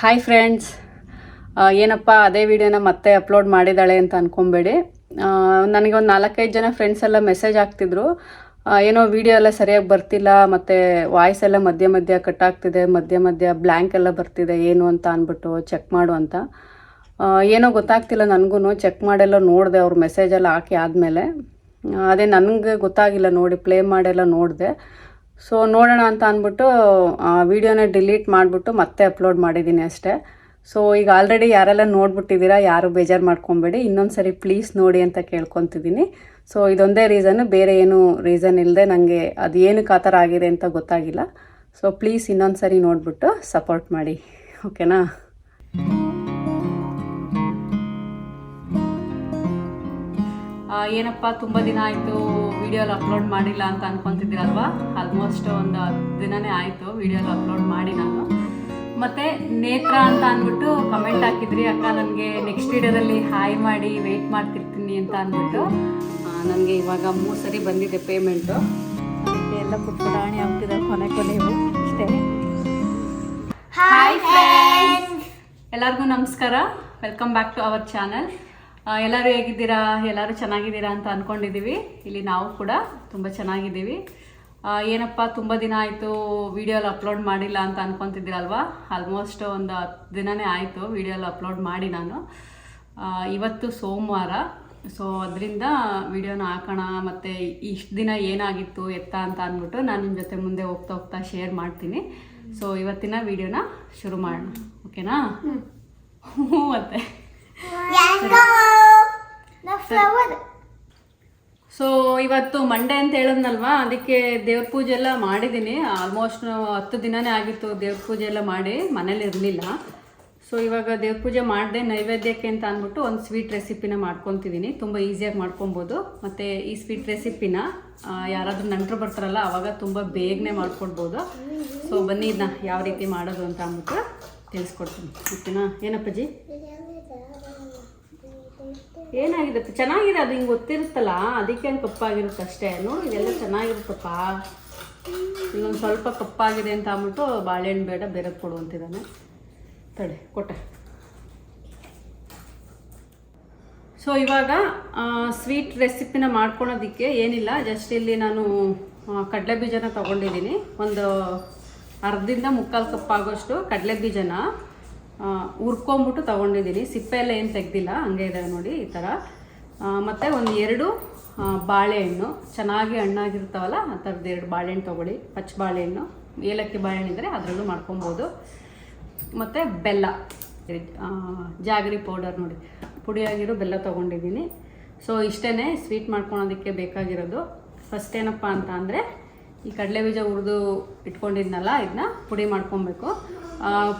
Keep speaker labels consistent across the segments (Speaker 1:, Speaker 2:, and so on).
Speaker 1: Hi friends ಏನಪ್ಪ, ಅದೇ ವಿಡಿಯೋನ ಮತ್ತೆ ಅಪ್ಲೋಡ್ ಮಾಡಿದ್ದಾಳೆ ಅಂತ ಅನ್ಕೊಂಬೇಡಿ. ನನಗೆ ಒಂದು ನಾಲ್ಕೈದು ಜನ ಫ್ರೆಂಡ್ಸ್ ಎಲ್ಲ ಮೆಸೇಜ್ ಹಾಕ್ತಿದ್ರು. ಏನೋ ವಿಡಿಯೋ ಎಲ್ಲ ಸರಿಯಾಗಿ ಬರ್ತಿಲ್ಲ, ಮತ್ತು ವಾಯ್ಸ್ ಎಲ್ಲ ಮಧ್ಯ ಮಧ್ಯ ಕಟ್ ಆಗ್ತಿದೆ, ಮಧ್ಯ ಮಧ್ಯ ಬ್ಲ್ಯಾಂಕ್ ಎಲ್ಲ ಬರ್ತಿದೆ, ಏನು ಅಂತ ಅಂದ್ಬಿಟ್ಟು ಚೆಕ್ ಮಾಡು ಅಂತ. ಏನೋ ಗೊತ್ತಾಗ್ತಿಲ್ಲ ನನಗೂ ಚೆಕ್ ಮಾಡೆಲ್ಲ ನೋಡಿದೆ, ಅವ್ರ ಮೆಸೇಜೆಲ್ಲ ಹಾಕಿ ಆದಮೇಲೆ. ಅದೇ ನನಗೆ ಗೊತ್ತಾಗಿಲ್ಲ ನೋಡಿ ಪ್ಲೇ ಮಾಡೆಲ್ಲ ನೋಡಿದೆ. ಸೊ ನೋಡೋಣ ಅಂತ ಅಂದ್ಬಿಟ್ಟು ವಿಡಿಯೋನ ಡಿಲೀಟ್ ಮಾಡಿಬಿಟ್ಟು ಮತ್ತೆ ಅಪ್ಲೋಡ್ ಮಾಡಿದ್ದೀನಿ ಅಷ್ಟೇ. ಸೊ ಈಗ ಆಲ್ರೆಡಿ ಯಾರೆಲ್ಲ ನೋಡ್ಬಿಟ್ಟಿದ್ದೀರಾ, ಯಾರು ಬೇಜಾರು ಮಾಡ್ಕೊಬೇಡಿ. ಇನ್ನೊಂದು ಸರಿ ಪ್ಲೀಸ್ ನೋಡಿ ಅಂತ ಕೇಳ್ಕೊತಿದ್ದೀನಿ. ಸೊ ಇದೊಂದೇ ರೀಸನ್ನು ಬೇರೆ ಏನು ರೀಸನ್ ಇಲ್ಲದೆ ನನಗೆ ಅದು ಏನಕ್ಕೆ ಆ ಥರ ಆಗಿದೆ ಅಂತ ಗೊತ್ತಾಗಿಲ್ಲ. ಸೊ ಪ್ಲೀಸ್ ಇನ್ನೊಂದು ಸರಿ ನೋಡಿಬಿಟ್ಟು ಸಪೋರ್ಟ್ ಮಾಡಿ. ಓಕೆನಾ ಏನಪ್ಪ, ತುಂಬ ದಿನ ಆಯಿತು. ವಿಡಿಯೋಲಿ ಅಪ್ಲೋಡ್ ಮಾಡಿಲ್ಲ ಅಂತ ಅನ್ಕೊಂತಿದ್ದೀರಲ್ವಾ? ಆಲ್ಮೋಸ್ಟ್ ಒಂದು ಹತ್ತು ದಿನನೇ ಆಯಿತು ವಿಡಿಯೋಲಿ ಅಪ್ಲೋಡ್ ಮಾಡಿ ನಾನು. ಮತ್ತು ನೇತ್ರ ಅಂತ ಅಂದ್ಬಿಟ್ಟು ಕಮೆಂಟ್ ಹಾಕಿದ್ರಿ. ಅಕ್ಕ ನನಗೆ ನೆಕ್ಸ್ಟ್ ವಿಡಿಯೋದಲ್ಲಿ ಹಾಯ್ ಮಾಡಿ ವೆಯ್ಟ್ ಮಾಡ್ತಿರ್ತೀನಿ ಅಂತ ಅಂದ್ಬಿಟ್ಟು ನನಗೆ ಇವಾಗ ಮೂರು ಸರಿ ಬಂದಿದೆ ಪೇಮೆಂಟು ಅದಕ್ಕೆ ಎಲ್ಲ ಪುಟ್ಪುಟಾಣಿ ಆಗ್ತಿದೆ ಕೊನೆ ಕೊನೆಗೂ ಅಷ್ಟೇ. ಹಾಯ್ ಫ್ರೆಂಡ್ಸ್ ಎಲ್ಲರಿಗೂ ನಮಸ್ಕಾರ. Welcome back to our channel ಎಲ್ಲರೂ ಹೇಗಿದ್ದೀರಾ? ಎಲ್ಲರೂ ಚೆನ್ನಾಗಿದ್ದೀರಾ ಅಂತ ಅಂದ್ಕೊಂಡಿದ್ದೀವಿ ಇಲ್ಲಿ ನಾವು ಕೂಡ ತುಂಬ ಚೆನ್ನಾಗಿದ್ದೀವಿ. ಏನಪ್ಪ ತುಂಬ ದಿನ ಆಯಿತು ವಿಡಿಯೋಲಿ ಅಪ್ಲೋಡ್ ಮಾಡಿಲ್ಲ ಅಂತ ಅನ್ಕೊತಿದ್ದೀರಲ್ವಾ? ಆಲ್ಮೋಸ್ಟ್ ಒಂದು ಹತ್ತು ದಿನವೇ ಆಯಿತು ವಿಡಿಯೋಲಿ ಅಪ್ಲೋಡ್ ಮಾಡಿ ನಾನು. ಇವತ್ತು ಸೋಮವಾರ. ಸೊ ಅದರಿಂದ ವಿಡಿಯೋನ ಹಾಕೋಣ ಮತ್ತು ಇಷ್ಟು ದಿನ ಏನಾಗಿತ್ತು ಎತ್ತ ಅಂತ ಅಂದ್ಬಿಟ್ಟು ನಾನು ನಿಮ್ಮ ಜೊತೆ ಮುಂದೆ ಹೋಗ್ತಾ ಹೋಗ್ತಾ ಶೇರ್ ಮಾಡ್ತೀನಿ. ಸೊ ಇವತ್ತಿನ ವಿಡಿಯೋನ ಶುರು ಮಾಡೋಣ. ಓಕೆನಾ? ಹ್ಞೂ ಮತ್ತೆ. ಸೊ ಇವತ್ತು ಮಂಡೆ ಅಂತ ಹೇಳಿದ್ನಲ್ವಾ? ಅದಕ್ಕೆ ದೇವ್ರ ಪೂಜೆ ಎಲ್ಲ ಮಾಡಿದ್ದೀನಿ ಆಲ್ಮೋಸ್ಟ್ ಹತ್ತು ದಿನನೇ ಆಗಿತ್ತು ದೇವ್ರ ಪೂಜೆ ಎಲ್ಲ ಮಾಡಿ. ಮನೇಲಿ ಇರಲಿಲ್ಲ. ಸೊ ಇವಾಗ ದೇವ್ರ ಪೂಜೆ ಮಾಡಿದೆ ನೈವೇದ್ಯಕ್ಕೆ ಅಂತ ಅಂದ್ಬಿಟ್ಟು ಒಂದು ಸ್ವೀಟ್ ರೆಸಿಪಿನ ಮಾಡ್ಕೊತಿದ್ದೀನಿ ತುಂಬ ಈಸಿಯಾಗಿ ಮಾಡ್ಕೊಬೋದು. ಮತ್ತು ಈ ಸ್ವೀಟ್ ರೆಸಿಪಿನ ಯಾರಾದರೂ ನಂಟರು ಬರ್ತಾರಲ್ಲ ಅವಾಗ ತುಂಬ ಬೇಗನೆ ಮಾಡ್ಕೊಡ್ಬೋದು. ಸೊ ಬನ್ನಿ ಇದನ್ನ ಯಾವ ರೀತಿ ಮಾಡೋದು ಅಂತ ಅಂದ್ಬಿಟ್ಟು ತಿಳಿಸ್ಕೊಡ್ತೀನಿ. ಓಕೆನಾ? ಏನಪ್ಪಜ್ಜಿ ಏನಾಗಿದೆ? ಚೆನ್ನಾಗಿದೆ, ಅದು ಹಿಂಗೆ ಗೊತ್ತಿರುತ್ತಲ್ಲ ಅದಕ್ಕೆ ಹಂಗೆ ಕಪ್ಪಾಗಿರುತ್ತೆ ಅಷ್ಟೇ. ನೋಡಿ, ಇದೆಲ್ಲ ಚೆನ್ನಾಗಿರುತ್ತಪ್ಪ. ಇನ್ನೊಂದು ಸ್ವಲ್ಪ ಕಪ್ಪಾಗಿದೆ ಅಂತ ಅಂದ್ಬಿಟ್ಟು ಬಾಳೆಹಣ್ಣು ಬೇಡ ಬೇರೆ ಕೊಡು ಅಂತಿದ್ದಾನೆ. ತಡೆ, ಕೊಟ್ಟೆ. ಸೊ ಇವಾಗ ಸ್ವೀಟ್ ರೆಸಿಪಿನ ಮಾಡ್ಕೊಳೋದಿಕ್ಕೆ ಏನಿಲ್ಲ. ಜಸ್ಟ್ ಇಲ್ಲಿ ನಾನು ಕಡಲೆ ಬೀಜನ ತೊಗೊಂಡಿದ್ದೀನಿ. ಒಂದು ಅರ್ಧದಿಂದ ಮುಕ್ಕಾಲು ಕಪ್ ಆಗೋಷ್ಟು ಕಡಲೆ ಬೀಜನ ಹುರ್ಕೊಂಬಿಟ್ಟು ತೊಗೊಂಡಿದ್ದೀನಿ. ಸಿಪ್ಪೆ ಎಲ್ಲ ಏನು ತೆಗ್ದಿಲ್ಲ, ಹಂಗೆ ಇದೆ ನೋಡಿ ಈ ಥರ. ಮತ್ತು ಒಂದು ಎರಡು ಬಾಳೆಹಣ್ಣು. ಚೆನ್ನಾಗಿ ಹಣ್ಣಾಗಿರ್ತಾವಲ್ಲ, ಆ ಥರದ್ದು ಎರಡು ಬಾಳೆಹಣ್ಣು ತೊಗೊಳ್ಳಿ. ಪಚ್ಚ ಬಾಳೆಹಣ್ಣು. ಏಲಕ್ಕಿ ಬಾಳೆಹಣ್ಣು ಇದ್ದರೆ ಅದರಲ್ಲೂ ಮಾಡ್ಕೊಬೋದು. ಮತ್ತು ಬೆಲ್ಲ. ಜಾಗರಿ ಪೌಡರ್ ನೋಡಿ. ಪುಡಿಯಾಗಿರೋ ಬೆಲ್ಲ ತೊಗೊಂಡಿದ್ದೀನಿ. ಸೊ ಇಷ್ಟೇ ಸ್ವೀಟ್ ಮಾಡ್ಕೊಳೋದಕ್ಕೆ ಬೇಕಾಗಿರೋದು. ಫಸ್ಟ್ ಏನಪ್ಪ ಅಂತ ಅಂದರೆ, ಈ ಕಡಲೆ ಬೀಜ ಹುರಿದು ಇಟ್ಕೊಂಡಿದ್ನಲ್ಲ ಇದನ್ನ ಪುಡಿ ಮಾಡ್ಕೊಬೇಕು.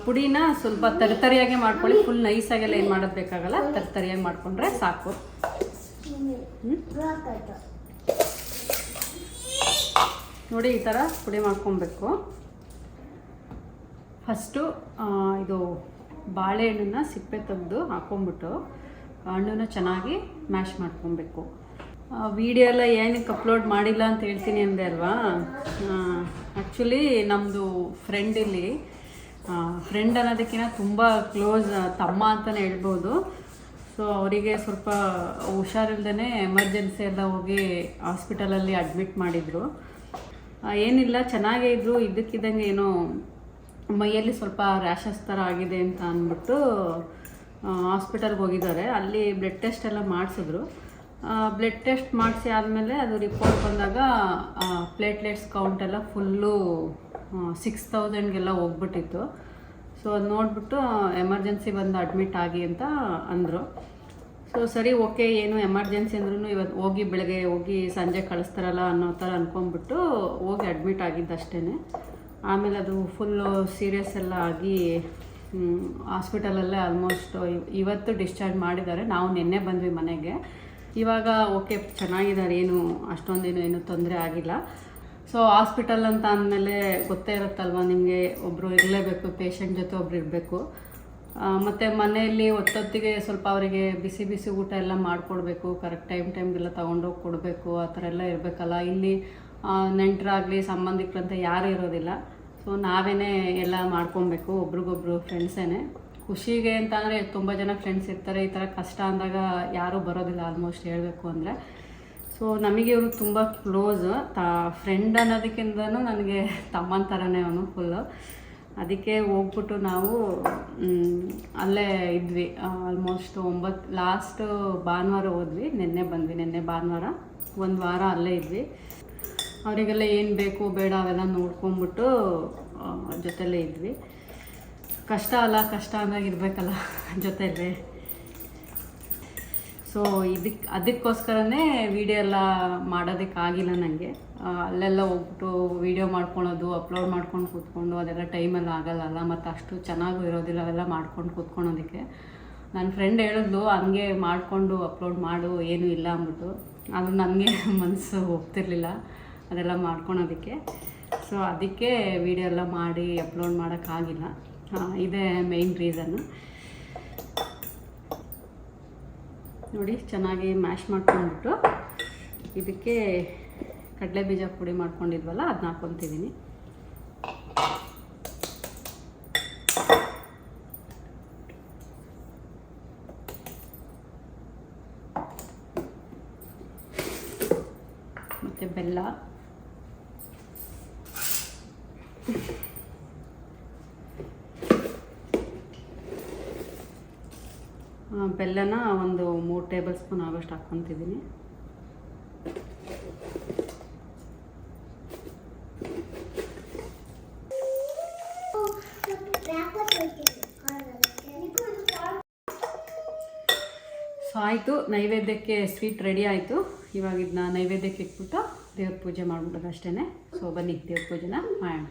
Speaker 1: ಪುಡಿನ ಸ್ವಲ್ಪ ತರಿತರಿಯಾಗಿ ಮಾಡ್ಕೊಳ್ಳಿ. ಫುಲ್ ನೈಸಾಗೆಲ್ಲ ಏನು ಮಾಡೋದು ಬೇಕಾಗಲ್ಲ ತರಿತರಿಯಾಗಿ ಮಾಡಿಕೊಂಡ್ರೆ ಸಾಕು. ನೋಡಿ ಈ ಥರ ಪುಡಿ ಮಾಡ್ಕೊಬೇಕು. ಫಸ್ಟು ಇದು ಬಾಳೆಹಣ್ಣನ್ನ ಸಿಪ್ಪೆ ತೆಗೆದು ಹಾಕ್ಕೊಂಬಿಟ್ಟು ಹಣ್ಣನ್ನು ಚೆನ್ನಾಗಿ ಮ್ಯಾಶ್ ಮಾಡ್ಕೊಬೇಕು. ವಿಡಿಯೋ ಎಲ್ಲ ಏನಕ್ಕೆ ಅಪ್ಲೋಡ್ ಮಾಡಿಲ್ಲ ಅಂತ ಹೇಳ್ತೀನಿ ಅಂದೆ ಅಲ್ವಾ? ಆ್ಯಕ್ಚುಲಿ ನಮ್ಮದು ಫ್ರೆಂಡ್ ಇಲ್ಲಿ ಫ್ರೆಂಡ್ ಅನ್ನೋದಕ್ಕಿಂತ ತುಂಬ ಕ್ಲೋಸ್ ತಮ್ಮ ಅಂತಲೇ ಹೇಳ್ಬೋದು. ಸೊ ಅವರಿಗೆ ಸ್ವಲ್ಪ ಹುಷಾರಿಲ್ದೇ ಎಮರ್ಜೆನ್ಸಿ ಎಲ್ಲ ಹೋಗಿ ಹಾಸ್ಪಿಟಲಲ್ಲಿ ಅಡ್ಮಿಟ್ ಮಾಡಿದರು. ಏನಿಲ್ಲ, ಚೆನ್ನಾಗೇ ಇದ್ದರು ಇದ್ದಕ್ಕಿದ್ದಂಗೆ ಏನೋ ಮೈಯಲ್ಲಿ ಸ್ವಲ್ಪ ರ್ಯಾಷಸ್ ಥರ ಆಗಿದೆ ಅಂತ ಅಂದ್ಬಿಟ್ಟು ಹಾಸ್ಪಿಟಲ್ಗೆ ಹೋಗಿದ್ದಾರೆ. ಅಲ್ಲಿ ಬ್ಲಡ್ ಟೆಸ್ಟ್ ಎಲ್ಲ ಮಾಡಿಸಿದ್ರು. ಬ್ಲಡ್ ಟೆಸ್ಟ್ ಮಾಡಿಸಿ ಆದಮೇಲೆ ಅದು ರಿಪೋರ್ಟ್ ಬಂದಾಗ ಪ್ಲೇಟ್ಲೆಟ್ಸ್ ಕೌಂಟ್ ಎಲ್ಲ ಫುಲ್ಲು ಸಿಕ್ಸ್ ತೌಸಂಡ್ಗೆಲ್ಲ ಹೋಗ್ಬಿಟ್ಟಿತ್ತು. ಸೊ ಅದು ನೋಡಿಬಿಟ್ಟು ಎಮರ್ಜೆನ್ಸಿ ಬಂದು ಅಡ್ಮಿಟ್ ಆಗಿ ಅಂತ ಅಂದರು. ಸೊ ಸರಿ, ಓಕೆ, ಏನು ಎಮರ್ಜೆನ್ಸಿ ಅಂದ್ರೂ ಇವತ್ತು ಹೋಗಿ ಬೆಳಗ್ಗೆ ಹೋಗಿ ಸಂಜೆ ಕಳಿಸ್ತಾರಲ್ಲ ಅನ್ನೋ ಥರ ಅಂದ್ಕೊಂಬಿಟ್ಟು ಹೋಗಿ ಅಡ್ಮಿಟ್ ಆಗಿದ್ದಷ್ಟೇ ಆಮೇಲೆ ಅದು ಫುಲ್ಲು ಸೀರಿಯಸ್ ಎಲ್ಲ ಆಗಿ ಹಾಸ್ಪಿಟಲಲ್ಲೇ ಆಲ್ಮೋಸ್ಟ್ ಇವತ್ತು ಡಿಸ್ಚಾರ್ಜ್ ಮಾಡಿದ್ದಾರೆ. ನಾವು ನಿನ್ನೆ ಬಂದ್ವಿ ಮನೆಗೆ. ಇವಾಗ, ಓಕೆ, ಚೆನ್ನಾಗಿದ್ದಾರೆ, ಏನು, ಅಷ್ಟೊಂದೇನು, ಏನು ತೊಂದರೆ ಆಗಿಲ್ಲ. ಸೊ ಹಾಸ್ಪಿಟಲ್ ಅಂತ ಅಂದಮೇಲೆ ಗೊತ್ತೇ ಇರುತ್ತಲ್ವ ನಿಮಗೆ ಒಬ್ಬರು ಇರಲೇಬೇಕು ಪೇಷಂಟ್ ಜೊತೆ ಒಬ್ರು ಇರಬೇಕು. ಮತ್ತು ಮನೆಯಲ್ಲಿ ಹೊತ್ತೊತ್ತಿಗೆ ಸ್ವಲ್ಪ ಅವರಿಗೆ ಬಿಸಿ ಬಿಸಿ ಊಟ ಎಲ್ಲ ಮಾಡಿಕೊಡ್ಬೇಕು ಕರೆಕ್ಟ್ ಟೈಮ್ ಟೈಮ್ಗೆಲ್ಲ ತೊಗೊಂಡೋಗಿ ಕೊಡಬೇಕು, ಆ ಥರ ಎಲ್ಲ ಇರಬೇಕಲ್ಲ. ಇಲ್ಲಿ ನೆಂಟರಾಗಲಿ ಸಂಬಂಧಿಕರಂತ ಯಾರೂ ಇರೋದಿಲ್ಲ. ಸೊ ನಾವೇ ಎಲ್ಲ ಮಾಡ್ಕೊಬೇಕು, ಒಬ್ರಿಗೊಬ್ರು ಫ್ರೆಂಡ್ಸೇ ಖುಷಿಗೆ ಅಂತ ಅಂದರೆ ತುಂಬ ಜನ ಫ್ರೆಂಡ್ಸ್ ಇರ್ತಾರೆ. ಈ ಥರ ಕಷ್ಟ ಅಂದಾಗ ಯಾರೂ ಬರೋದಿಲ್ಲ ಆಲ್ಮೋಸ್ಟ್ ಹೇಳಬೇಕು ಅಂದರೆ. ಸೊ ನಮಗೆ ಇವರು ತುಂಬ ಕ್ಲೋಸ್ ತ ಫ್ರೆಂಡ್ ಅನ್ನೋದಕ್ಕಿಂತ ನನಗೆ ತಮ್ಮನ ಥರನೇ ಅವನು ಫುಲ್ಲು ಅದಕ್ಕೆ ಹೋಗ್ಬಿಟ್ಟು ನಾವು ಅಲ್ಲೇ ಇದ್ವಿ. ಆಲ್ಮೋಸ್ಟ್ ಒಂಬತ್ತು ಲಾಸ್ಟ್ ಭಾನುವಾರ ಹೋದ್ವಿ. ನಿನ್ನೆ ಬಂದ್ವಿ, ನಿನ್ನೆ ಭಾನುವಾರ. ಒಂದು ವಾರ ಅಲ್ಲೇ ಇದ್ವಿ. ಅವರಿಗೆಲ್ಲ ಏನು ಬೇಕು, ಬೇಡ ಅವೆಲ್ಲ ನೋಡ್ಕೊಂಬಿಟ್ಟು ಜೊತೆಲೇ ಇದ್ವಿ. ಕಷ್ಟ ಅಲ್ಲ, ಕಷ್ಟ ಅಂದಾಗ ಇರಬೇಕಲ್ಲ ಸೊ ಇದಕ್ಕೆ ಅದಕ್ಕೋಸ್ಕರನೇ ವಿಡಿಯೋ ಎಲ್ಲ ಮಾಡೋದಕ್ಕಾಗಿಲ್ಲ ನನಗೆ ಅಲ್ಲೆಲ್ಲ ಹೋಗ್ಬಿಟ್ಟು ವೀಡಿಯೋ ಮಾಡ್ಕೊಳೋದು ಅಪ್ಲೋಡ್ ಮಾಡ್ಕೊಂಡು ಕೂತ್ಕೊಂಡು ಅದೆಲ್ಲ ಟೈಮಲ್ಲಿ ಆಗಲ್ಲಲ್ಲ, ಮತ್ತು ಅಷ್ಟು ಚೆನ್ನಾಗೂ ಇರೋದಿಲ್ಲ, ಅವೆಲ್ಲ ಮಾಡ್ಕೊಂಡು ಕೂತ್ಕೊಳೋದಕ್ಕೆ ನನ್ನ ಫ್ರೆಂಡ್ ಹೇಳಿದ್ಲು, ಹಂಗೆ ಮಾಡಿಕೊಂಡು ಅಪ್ಲೋಡ್ ಮಾಡು, ಏನೂ ಇಲ್ಲ ಅಂದ್ಬಿಟ್ಟು. ಆದರೂ ನನಗೆ ಮನಸ್ಸು ಹೋಗ್ತಿರ್ಲಿಲ್ಲ ಅದೆಲ್ಲ ಮಾಡ್ಕೊಳೋದಕ್ಕೆ. ಸೊ ಅದಕ್ಕೆ ವಿಡಿಯೋ ಎಲ್ಲ ಮಾಡಿ ಅಪ್ಲೋಡ್ ಮಾಡೋಕ್ಕಾಗಿಲ್ಲ. ಇದೇ ಮೇಯ್ನ್ ರೀಸನ್ನು ನೋಡಿ ಚೆನ್ನಾಗಿ ಮ್ಯಾಶ್ ಮಾಡ್ಕೊಂಡ್ಬಿಟ್ಟು ಇದಕ್ಕೆ ಕಡಲೆ ಬೀಜ ಪುಡಿ ಮಾಡ್ಕೊಂಡಿದ್ವಲ್ಲ ಅದನ್ನ ಹಾಕ್ಕೊತಿದ್ದೀನಿ ಮತ್ತು ಬೆಲ್ಲ ಆ, ಬೆಲ್ಲನ ಒಂದು ಮೂರು ಟೇಬಲ್ ಸ್ಪೂನ್ ಆಗೋಷ್ಟು ಹಾಕ್ಕೊತಿದ್ದೀನಿ. ಸೊ ಆಯಿತು, ನೈವೇದ್ಯಕ್ಕೆ ಸ್ವೀಟ್ ರೆಡಿ ಆಯಿತು. ಇವಾಗ ಇದನ್ನ ನೈವೇದ್ಯಕ್ಕೆ ಇಟ್ಬಿಟ್ಟು ದೇವ್ರ ಪೂಜೆ ಮಾಡ್ಬಿಡೋದು ಅಷ್ಟೇ ಸೊ ಬನ್ನಿ, ದೇವ್ರ ಪೂಜೆನ ಮಾಡೋಣ.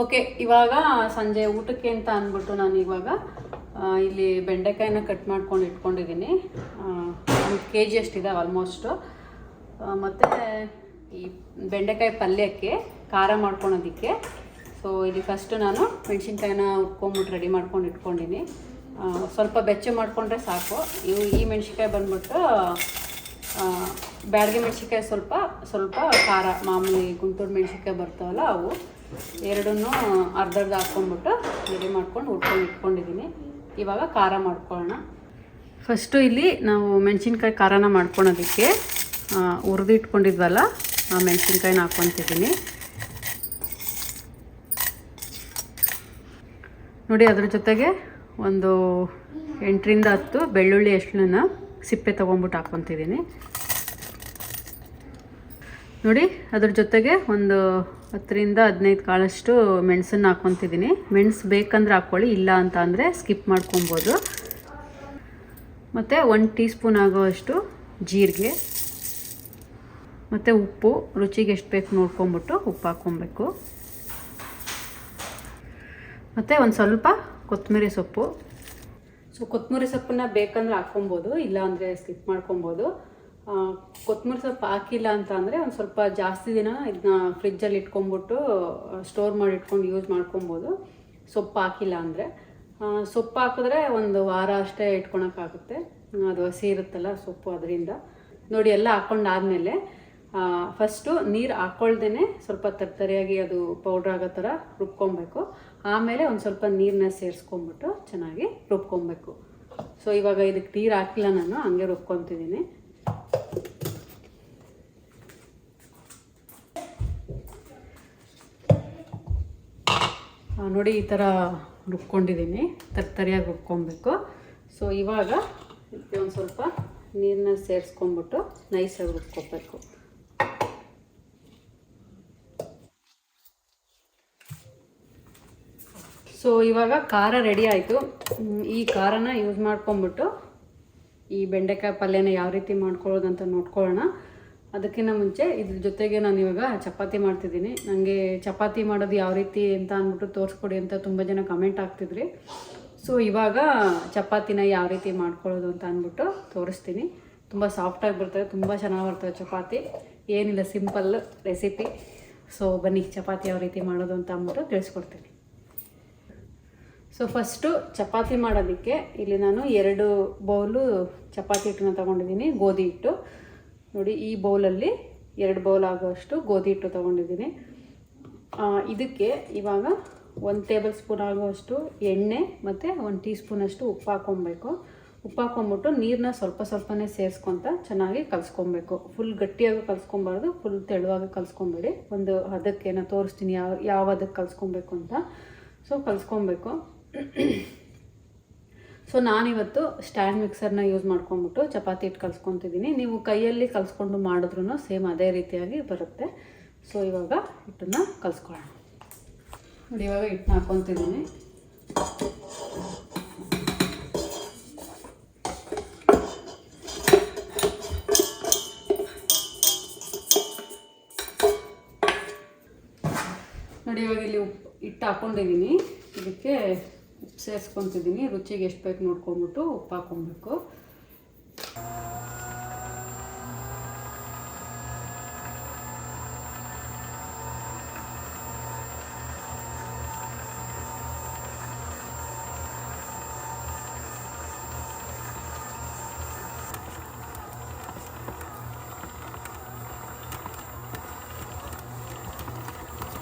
Speaker 1: ಓಕೆ ಇವಾಗ ಸಂಜೆ ಊಟಕ್ಕೆ ಅಂತ ಅಂದ್ಬಿಟ್ಟು ನಾನು ಇವಾಗ ಇಲ್ಲಿ ಬೆಂಡೆಕಾಯಿನ ಕಟ್ ಮಾಡ್ಕೊಂಡು ಇಟ್ಕೊಂಡಿದ್ದೀನಿ. ಒಂದು ಕೆ ಜಿ ಅಷ್ಟಿದೆ ಆಲ್ಮೋಸ್ಟು ಮತ್ತು ಈ ಬೆಂಡೆಕಾಯಿ ಪಲ್ಯಕ್ಕೆ ಖಾರ ಮಾಡ್ಕೊಳೋದಕ್ಕೆ. ಸೊ ಇಲ್ಲಿ ಫಸ್ಟು ನಾನು ಮೆಣಸಿನ್ಕಾಯಿನ ಉಟ್ಕೊಂಬಿಟ್ಟು ರೆಡಿ ಮಾಡ್ಕೊಂಡು ಇಟ್ಕೊಂಡಿನಿ ಸ್ವಲ್ಪ ಬೆಚ್ಚ ಮಾಡಿಕೊಂಡ್ರೆ ಸಾಕು. ಇವು ಈ ಮೆಣಸಿನ್ಕಾಯಿ ಬಂದ್ಬಿಟ್ಟು ಬ್ಯಾಡಗೆ ಮೆಣಸಿನ್ಕಾಯಿ ಸ್ವಲ್ಪ ಸ್ವಲ್ಪ ಖಾರ, ಮಾಮೂಲಿ ಗುಂಟೂರು ಮೆಣಸಿನ್ಕಾಯಿ ಬರ್ತಾವಲ್ಲ ಅವು. ಎರಡನ್ನೂ ಅರ್ಧ ಅರ್ಧ ಹಾಕ್ಕೊಂಡ್ಬಿಟ್ಟು ರೆಡಿ ಮಾಡ್ಕೊಂಡು ಉಟ್ಕೊಂಡು ಇಟ್ಕೊಂಡಿದ್ದೀನಿ. ಇವಾಗ ಖಾರ ಮಾಡ್ಕೊಳ್ಳೋಣ. ಫಸ್ಟು ಇಲ್ಲಿ ನಾವು ಮೆಣಸಿನ್ಕಾಯಿ ಖಾರನ ಮಾಡ್ಕೊಳೋದಕ್ಕೆ ಹುರಿದು ಇಟ್ಕೊಂಡಿದ್ವಲ್ಲ, ಆ ಮೆಣಸಿನ್ಕಾಯಿನ ಹಾಕ್ಕೊತಿದ್ದೀನಿ. ನೋಡಿ ಅದ್ರ ಜೊತೆಗೆ ಒಂದು ಎಂಟರಿಂದ ಹತ್ತು ಬೆಳ್ಳುಳ್ಳಿ ಎಷ್ಟನ್ನ ಸಿಪ್ಪೆ ತೊಗೊಂಬಿಟ್ಟು ಹಾಕ್ಕೊತಿದ್ದೀನಿ. ನೋಡಿ ಅದ್ರ ಜೊತೆಗೆ ಒಂದು ಹತ್ತರಿಂದ ಹದಿನೈದು ಕಾಳಷ್ಟು ಮೆಣಸನ್ನು ಹಾಕ್ಕೊತಿದ್ದೀನಿ. ಮೆಣಸು ಬೇಕಂದ್ರೆ ಹಾಕ್ಕೊಳ್ಳಿ, ಇಲ್ಲ ಅಂತ ಅಂದರೆ ಸ್ಕಿಪ್ ಮಾಡ್ಕೊಬೋದು. ಮತ್ತು ಒಂದು ಟೀ ಸ್ಪೂನ್ ಆಗೋವಷ್ಟು ಜೀರಿಗೆ. ಮತ್ತು ಉಪ್ಪು, ರುಚಿಗೆ ಎಷ್ಟು ಬೇಕು ನೋಡ್ಕೊಂಬಿಟ್ಟು ಉಪ್ಪು ಹಾಕ್ಕೊಬೇಕು. ಮತ್ತು ಒಂದು ಸ್ವಲ್ಪ ಕೊತ್ತಂಬರಿ ಸೊಪ್ಪು. ಸೊ, ಕೊತ್ತಂಬರಿ ಸೊಪ್ಪನ್ನ ಬೇಕಂದ್ರೆ ಹಾಕ್ಕೊಬೋದು, ಇಲ್ಲ ಅಂದರೆ ಸ್ಕಿಪ್ ಮಾಡ್ಕೊಬೋದು. ಕೊತ್ತಂಬರಿ ಸೊಪ್ಪು ಹಾಕಿಲ್ಲ ಅಂತ ಅಂದರೆ ಒಂದು ಸ್ವಲ್ಪ ಜಾಸ್ತಿ ದಿನ ಇದನ್ನ ಫ್ರಿಜ್ಜಲ್ಲಿ ಇಟ್ಕೊಂಬಿಟ್ಟು ಸ್ಟೋರ್ ಮಾಡಿ ಇಟ್ಕೊಂಡು ಯೂಸ್ ಮಾಡ್ಕೊಬೋದು. ಸೊಪ್ಪು ಹಾಕಿಲ್ಲ ಅಂದರೆ. ಸೊಪ್ಪು ಹಾಕಿದ್ರೆ ಒಂದು ವಾರ ಅಷ್ಟೇ ಇಟ್ಕೊಳಕ್ಕಾಗುತ್ತೆ ಅದು ಹಸಿ ಇರುತ್ತಲ್ಲ ಸೊಪ್ಪು ಅದರಿಂದ. ನೋಡಿ ಎಲ್ಲ ಹಾಕ್ಕೊಂಡಾದಮೇಲೆ ಫಸ್ಟು ನೀರು ಹಾಕ್ಕೊಳ್ದೇ ಸ್ವಲ್ಪ ತರ್ತರಿಯಾಗಿ ಅದು ಪೌಡ್ರ್ ಆಗೋ ಥರ ರುಬ್ಕೊಬೇಕು. ಆಮೇಲೆ ಒಂದು ಸ್ವಲ್ಪ ನೀರನ್ನ ಸೇರಿಸ್ಕೊಂಬಿಟ್ಟು ಚೆನ್ನಾಗಿ ರುಬ್ಕೊಬೇಕು. ಸೊ ಇವಾಗ ಇದಕ್ಕೆ ನೀರು ಹಾಕಿಲ್ಲ ನಾನು, ಹಂಗೆ ರುಬ್ಕೊತಿದ್ದೀನಿ. ನೋಡಿ ಈ ಥರ ರುಬ್ಕೊಂಡಿದ್ದೀನಿ. ತರ್ತರಿಯಾಗಿ ರುಬ್ಕೊಬೇಕು. ಸೊ ಇವಾಗ ಇದಕ್ಕೆ ಒಂದು ಸ್ವಲ್ಪ ನೀರನ್ನ ಸೇರಿಸ್ಕೊಂಡ್ಬಿಟ್ಟು ನೈಸಾಗಿ ರುಬ್ಕೋಬೇಕು. ಸೊ ಇವಾಗ ಖಾರ ರೆಡಿ ಆಯಿತು. ಈ ಖಾರನ ಯೂಸ್ ಮಾಡ್ಕೊಂಬಿಟ್ಟು ಈ ಬೆಂಡೆಕಾಯಿ ಪಲ್ಯನ ಯಾವ ರೀತಿ ಮಾಡ್ಕೊಳ್ಳೋದಂತ ನೋಡ್ಕೊಳ್ಳೋಣ. ಅದಕ್ಕಿಂತ ಮುಂಚೆ ಇದ್ರ ಜೊತೆಗೆ ನಾನು ಇವಾಗ ಚಪಾತಿ ಮಾಡ್ತಿದ್ದೀನಿ. ನನಗೆ ಚಪಾತಿ ಮಾಡೋದು ಯಾವ ರೀತಿ ಅಂತ ಅಂದ್ಬಿಟ್ಟು ತೋರಿಸ್ಕೊಡಿ ಅಂತ ತುಂಬ ಜನ ಕಮೆಂಟ್ ಆಗ್ತಿದ್ರಿ ಸೊ ಇವಾಗ ಚಪಾತಿನ ಯಾವ ರೀತಿ ಮಾಡ್ಕೊಳ್ಳೋದು ಅಂತ ಅಂದ್ಬಿಟ್ಟು ತೋರಿಸ್ತೀನಿ. ತುಂಬ ಸಾಫ್ಟಾಗಿ ಬರ್ತದೆ, ತುಂಬ ಚೆನ್ನಾಗಿ ಬರ್ತದೆ ಚಪಾತಿ. ಏನಿಲ್ಲ ಸಿಂಪಲ್ ರೆಸಿಪಿ ಸೊ ಬನ್ನಿ, ಚಪಾತಿ ಯಾವ ರೀತಿ ಮಾಡೋದು ಅಂತ ಅಂದ್ಬಿಟ್ಟು ತಿಳಿಸ್ಕೊಡ್ತೀನಿ. ಸೊ ಫಸ್ಟು ಚಪಾತಿ ಮಾಡೋದಕ್ಕೆ ಇಲ್ಲಿ ನಾನು ಎರಡು ಬೌಲು ಚಪಾತಿ ಹಿಟ್ಟನ್ನ ತೊಗೊಂಡಿದ್ದೀನಿ. ಗೋಧಿ ಹಿಟ್ಟು. ನೋಡಿ, ಈ ಬೌಲಲ್ಲಿ ಎರಡು ಬೌಲ್ ಆಗುವಷ್ಟು ಗೋಧಿ ಹಿಟ್ಟು ತೊಗೊಂಡಿದ್ದೀನಿ. ಇದಕ್ಕೆ ಇವಾಗ ಒಂದು ಟೇಬಲ್ ಸ್ಪೂನ್ ಆಗುವಷ್ಟು ಎಣ್ಣೆ ಮತ್ತು ಒಂದು ಟೀ ಸ್ಪೂನಷ್ಟು ಉಪ್ಪು ಹಾಕ್ಕೊಬೇಕು. ಉಪ್ಪು ಹಾಕ್ಕೊಂಬಿಟ್ಟು ನೀರನ್ನ ಸ್ವಲ್ಪ ಸ್ವಲ್ಪನೇ ಸೇರಿಸ್ಕೊತ ಚೆನ್ನಾಗಿ ಕಲಿಸ್ಕೊಬೇಕು. ಫುಲ್ ಗಟ್ಟಿಯಾಗಿ ಕಲಿಸ್ಕೊಬಾರ್ದು ಫುಲ್ ತೆಳುವಾಗಿ ಕಲಿಸ್ಕೊಬೇಡಿ. ಒಂದು ಹದಕ್ಕೆ ನಾನು ತೋರಿಸ್ತೀನಿ, ಯಾವ ಯಾವ ಹದಕ್ಕೆ ಕಲಿಸ್ಕೊಬೇಕು ಅಂತ. ಸೊ ಕಲಿಸ್ಕೊಬೇಕು. ಸೊ ನಾನಿವತ್ತು ಸ್ಟ್ಯಾಂಡ್ ಮಿಕ್ಸರ್ನ ಯೂಸ್ ಮಾಡ್ಕೊಂಡ್ಬಿಟ್ಟು ಚಪಾತಿ ಹಿಟ್ಟು ಕಲ್ಸ್ಕೊತಿದ್ದೀನಿ ನೀವು ಕೈಯಲ್ಲಿ ಕಲಿಸ್ಕೊಂಡು ಮಾಡಿದ್ರೂ ಸೇಮ್ ಅದೇ ರೀತಿಯಾಗಿ ಬರುತ್ತೆ. ಸೊ ಇವಾಗ ಹಿಟ್ಟನ್ನು ಕಲಿಸ್ಕೊಳ್ಳೋಣ. ನೋಡಿ, ಇವಾಗ ಹಿಟ್ಟನ್ನ ಹಾಕ್ಕೊತಿದ್ದೀನಿ ನೋಡಿ, ಇವಾಗ ಇಲ್ಲಿ ಉಪ್ಪು ಹಿಟ್ಟು ಹಾಕ್ಕೊಂಡಿದ್ದೀನಿ ಇದಕ್ಕೆ ಸೇರಿಸ್ಕೊತಿದ್ದೀನಿ, ರುಚಿಗೆ ಎಷ್ಟು ಬೇಕು ನೋಡ್ಕೊಂಬಿಟ್ಟು ಉಪ್ಪು ಹಾಕ್ಕೊಬೇಕು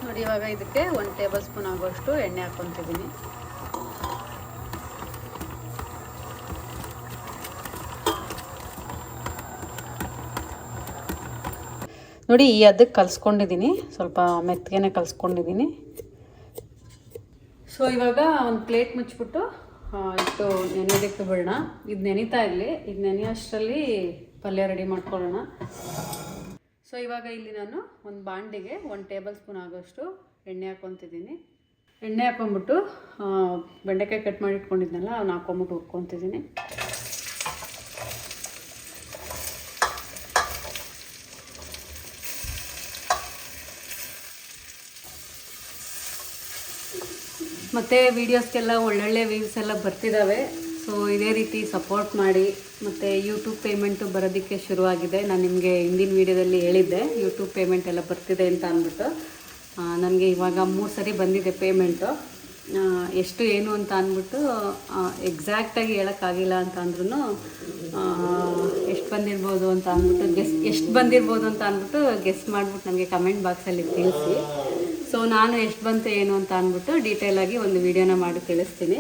Speaker 1: ನೋಡಿ, ಇವಾಗ ಇದಕ್ಕೆ ಒಂದು ಟೇಬಲ್ ಸ್ಪೂನ್ ಆಗೋಷ್ಟು ಎಣ್ಣೆ ಹಾಕ್ಕೊತಿದ್ದೀನಿ ನೋಡಿ ಈ ಅದಕ್ಕೆ ಕಲಿಸ್ಕೊಂಡಿದ್ದೀನಿ. ಸ್ವಲ್ಪ ಮೆತ್ತಗೆನೆ ಕಲಿಸ್ಕೊಂಡಿದ್ದೀನಿ. ಸೊ ಇವಾಗ ಒಂದು ಪ್ಲೇಟ್ ಮುಚ್ಚಿಬಿಟ್ಟು ಇಟ್ಟು ನೆನೆಯೋದಕ್ಕೆ ಬಿಡೋಣ ಇದು ನೆನೀತಾ ಇರಲಿ. ಇದು ನೆನೆಯೋಷ್ಟರಲ್ಲಿ ಪಲ್ಯ ರೆಡಿ ಮಾಡ್ಕೊಳ್ಳೋಣ. ಸೊ ಇವಾಗ ಇಲ್ಲಿ ನಾನು ಒಂದು ಬಾಂಡಿಗೆ ಒಂದು ಟೇಬಲ್ ಸ್ಪೂನ್ ಆಗೋಷ್ಟು ಎಣ್ಣೆ ಹಾಕ್ಕೊತಿದ್ದೀನಿ. ಎಣ್ಣೆ ಹಾಕೊಂಡ್ಬಿಟ್ಟು ಬೆಂಡೆಕಾಯಿ ಕಟ್ ಮಾಡಿ ಇಟ್ಕೊಂಡಿದ್ನಲ್ಲ, ಅವ್ನ ಹಾಕ್ಕೊಂಬಿಟ್ಟು ಹುರ್ಕೊತಿದ್ದೀನಿ. ಮತ್ತು ವೀಡಿಯೋಸ್ಗೆಲ್ಲ ಒಳ್ಳೊಳ್ಳೆ ವ್ಯೂಸ್ ಎಲ್ಲ ಬರ್ತಿದ್ದಾವೆ ಸೊ ಇದೇ ರೀತಿ ಸಪೋರ್ಟ್ ಮಾಡಿ, ಮತ್ತು ಯೂಟ್ಯೂಬ್ ಪೇಮೆಂಟು ಬರೋದಕ್ಕೆ ಶುರುವಾಗಿದೆ. ನಾನು ನಿಮಗೆ ಹಿಂದಿನ ವೀಡಿಯೋದಲ್ಲಿ ಹೇಳಿದ್ದೆ ಯೂಟ್ಯೂಬ್ ಪೇಮೆಂಟ್ ಎಲ್ಲ ಬರ್ತಿದೆ ಅಂತ ಅಂದ್ಬಿಟ್ಟು. ನನಗೆ ಇವಾಗ ಮೂರು ಸರಿ ಬಂದಿದೆ ಪೇಮೆಂಟು ಎಷ್ಟು, ಏನು ಅಂತ ಅಂದ್ಬಿಟ್ಟು ಎಕ್ಸಾಕ್ಟಾಗಿ ಹೇಳೋಕ್ಕಾಗಿಲ್ಲ ಅಂತ ಅಂದ್ರೂ ಎಷ್ಟು ಬಂದಿರ್ಬೋದು ಅಂತ ಅಂದ್ಬಿಟ್ಟು ಗೆಸ್ ಎಷ್ಟು ಬಂದಿರ್ಬೋದು ಅಂತ ಅಂದ್ಬಿಟ್ಟು ಗೆಸ್ ಮಾಡಿಬಿಟ್ಟು ನನಗೆ ಕಮೆಂಟ್ ಬಾಕ್ಸಲ್ಲಿ ತಿಳಿಸಿ. ಸೊ ನಾನು ಎಷ್ಟು ಬಂತು ಏನು ಅಂತ ಅಂದ್ಬಿಟ್ಟು ಡೀಟೇಲಾಗಿ ಒಂದು ವಿಡಿಯೋನ ಮಾಡಿ ತಿಳಿಸ್ತೀನಿ.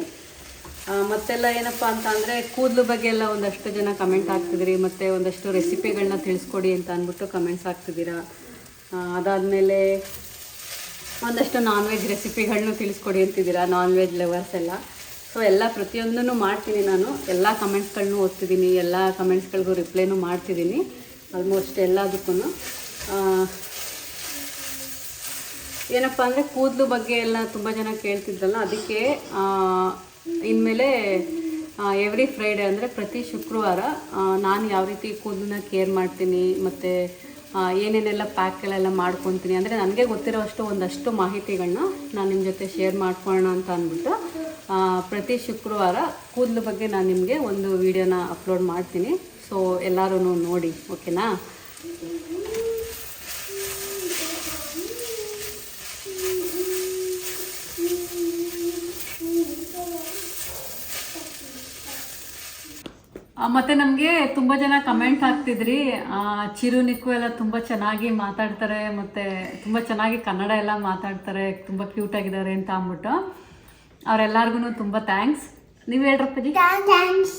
Speaker 1: ಮತ್ತೆಲ್ಲ ಏನಪ್ಪ ಅಂತ ಅಂದರೆ ಕೂದಲು ಬಗ್ಗೆ ಎಲ್ಲ ಒಂದಷ್ಟು ಜನ ಕಮೆಂಟ್ ಹಾಕ್ತಿದ್ರಿ, ಮತ್ತು ಒಂದಷ್ಟು ರೆಸಿಪಿಗಳನ್ನ ತಿಳಿಸ್ಕೊಡಿ ಅಂತ ಅಂದ್ಬಿಟ್ಟು ಕಮೆಂಟ್ಸ್ ಹಾಕ್ತಿದ್ದೀರಾ? ಅದಾದಮೇಲೆ ಒಂದಷ್ಟು ನಾನ್ ವೆಜ್ ರೆಸಿಪಿಗಳನ್ನೂ ತಿಳಿಸ್ಕೊಡಿ ಅಂತಿದ್ದೀರಾ ನಾನ್ ವೆಜ್ ಲವರ್ಸ್ ಎಲ್ಲ? ಸೊ ಎಲ್ಲ ಪ್ರತಿಯೊಂದನ್ನು ಮಾಡ್ತೀನಿ ನಾನು. ಎಲ್ಲ ಕಮೆಂಟ್ಸ್ಗಳನ್ನೂ ಓದ್ತಿದ್ದೀನಿ, ಎಲ್ಲ ಕಮೆಂಟ್ಸ್ಗಳಿಗೂ ರಿಪ್ಲೈನೂ ಮಾಡ್ತಿದ್ದೀನಿ ಆಲ್ಮೋಸ್ಟ್ ಎಲ್ಲದಕ್ಕೂ ಏನಪ್ಪ ಅಂದರೆ ಕೂದಲು ಬಗ್ಗೆ ಎಲ್ಲ ತುಂಬ ಜನ ಕೇಳ್ತಿದ್ರಲ್ಲ, ಅದಕ್ಕೆ ಇನ್ಮೇಲೆ ಎವ್ರಿ ಫ್ರೈಡೆ ಅಂದರೆ ಪ್ರತಿ ಶುಕ್ರವಾರ ನಾನು ಯಾವ ರೀತಿ ಕೂದಲನ್ನ ಕೇರ್ ಮಾಡ್ತೀನಿ, ಮತ್ತು ಏನೇನೆಲ್ಲ ಪ್ಯಾಕ್ಗಳೆಲ್ಲ ಮಾಡ್ಕೊತೀನಿ, ಅಂದರೆ ನನಗೆ ಗೊತ್ತಿರೋ ಅಷ್ಟು ಒಂದಷ್ಟು ಮಾಹಿತಿಗಳನ್ನ ನಾನು ನಿಮ್ಮ ಜೊತೆ ಶೇರ್ ಮಾಡ್ಕೊಳ್ಳೋಣ ಅಂತ ಅಂದ್ಬಿಟ್ಟು ಪ್ರತಿ ಶುಕ್ರವಾರ ಕೂದಲು ಬಗ್ಗೆ ನಾನು ನಿಮಗೆ ಒಂದು ವಿಡಿಯೋನ ಅಪ್ಲೋಡ್ ಮಾಡ್ತೀನಿ. ಸೊ ಎಲ್ಲರೂ ನೋಡಿ ಓಕೆನಾ ಮತ್ತೆ ನಮಗೆ ತುಂಬ ಜನ ಕಮೆಂಟ್ ಹಾಕ್ತಿದ್ರಿ. ಆ, ಚಿರು ನಿಕ್ಕು ಎಲ್ಲ ತುಂಬ ಚೆನ್ನಾಗಿ ಮಾತಾಡ್ತಾರೆ ಮತ್ತು ತುಂಬ ಚೆನ್ನಾಗಿ ಕನ್ನಡ ಎಲ್ಲ ಮಾತಾಡ್ತಾರೆ ತುಂಬ ಕ್ಯೂಟ್ ಆಗಿದ್ದಾರೆ ಅಂತ ಅಂದ್ಬಿಟ್ಟು. ಅವರೆಲ್ಲರಿಗೂ ತುಂಬ ಥ್ಯಾಂಕ್ಸ್ ನೀವು ಹೇಳ್ರಪ್ಪಜಿ
Speaker 2: ಥ್ಯಾಂಕ್ಸ್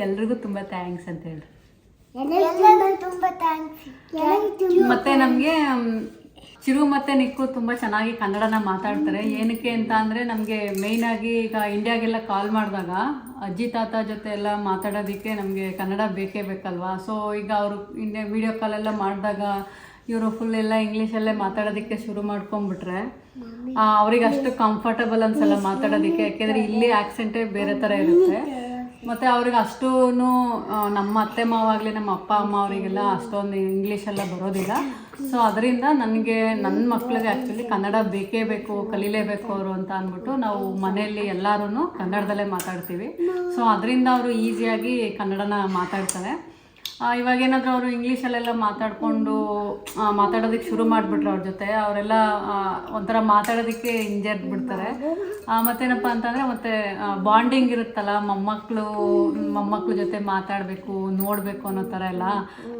Speaker 1: ಎಲ್ರಿಗೂ ತುಂಬ ಥ್ಯಾಂಕ್ಸ್ ಅಂತ
Speaker 2: ಹೇಳಿ
Speaker 1: ಮತ್ತೆ ನಮಗೆ ಚಿರು ಮತ್ತು ನಿಕ್ಕು ತುಂಬ ಚೆನ್ನಾಗಿ ಕನ್ನಡನ ಮಾತಾಡ್ತಾರೆ. ಏನಕ್ಕೆ ಅಂತ ಅಂದರೆ ನಮಗೆ ಮೇಯ್ನಾಗಿ ಈಗ ಇಂಡಿಯಾಗೆಲ್ಲ ಕಾಲ್ ಮಾಡಿದಾಗ ಅಜ್ಜಿ, ತಾತ ಜೊತೆ ಎಲ್ಲ ಮಾತಾಡೋದಕ್ಕೆ ನಮಗೆ ಕನ್ನಡ ಬೇಕೇ ಬೇಕಲ್ವಾ? ಸೊ ಈಗ ಅವರು ಇಂಡಿಯಾ ವೀಡಿಯೋ ಕಾಲೆಲ್ಲ ಮಾಡಿದಾಗ ಇವರು ಫುಲ್ ಎಲ್ಲ ಇಂಗ್ಲೀಷಲ್ಲೇ ಮಾತಾಡೋದಕ್ಕೆ ಶುರು ಮಾಡ್ಕೊಂಡ್ಬಿಟ್ರೆ ಅವ್ರಿಗೆ ಅಷ್ಟು ಕಂಫರ್ಟಬಲ್ ಅನ್ಸಲ್ಲ ಮಾತಾಡೋದಕ್ಕೆ. ಯಾಕೆಂದರೆ ಇಲ್ಲಿ ಆಕ್ಸೆಂಟೇ ಬೇರೆ ಥರ ಇರುತ್ತೆ. ಮತ್ತು ಅವ್ರಿಗೆ ಅಷ್ಟೂ ನಮ್ಮ ಅತ್ತೆ ಮಾವಾಗಲಿ ನಮ್ಮ ಅಪ್ಪ ಅಮ್ಮ ಅವರಿಗೆಲ್ಲ ಅಷ್ಟೊಂದು ಇಂಗ್ಲೀಷೆಲ್ಲ ಬರೋದಿಲ್ಲ. ಸೊ ಅದರಿಂದ ನನಗೆ ನನ್ನ ಮಕ್ಕಳಿಗೆ ಆ್ಯಕ್ಚುಲಿ ಕನ್ನಡ ಬೇಕೇ ಬೇಕು, ಕಲೀಲೇಬೇಕು ಅವರು ಅಂತ ಅಂದ್ಬಿಟ್ಟು ನಾವು ಮನೆಯಲ್ಲಿ ಎಲ್ಲರೂ ಕನ್ನಡದಲ್ಲೇ ಮಾತಾಡ್ತೀವಿ. ಸೊ ಅದರಿಂದ ಅವರು ಈಸಿಯಾಗಿ ಕನ್ನಡನ ಮಾತಾಡ್ತಾರೆ. ಇವಾಗ ಏನಾದರೂ ಅವರು ಇಂಗ್ಲೀಷಲ್ಲೆಲ್ಲ ಮಾತಾಡಿಕೊಂಡು ಮಾತಾಡೋದಕ್ಕೆ ಶುರು ಮಾಡಿಬಿಟ್ರೆ ಅವ್ರ ಜೊತೆ. ಅವರೆಲ್ಲ ಒಂಥರ ಮಾತಾಡೋದಕ್ಕೆ ಇಂಜರ್ಡ್ ಬಿಡ್ತಾರೆ ಮತ್ತೇನಪ್ಪ ಅಂತಂದರೆ ಮತ್ತೆ ಬಾಂಡಿಂಗ್ ಇರುತ್ತಲ್ಲ ಮೊಮ್ಮಕ್ಕಳು ಮೊಮ್ಮಕ್ಳ ಜೊತೆ ಮಾತಾಡಬೇಕು, ನೋಡಬೇಕು ಅನ್ನೋ ಥರ ಎಲ್ಲ.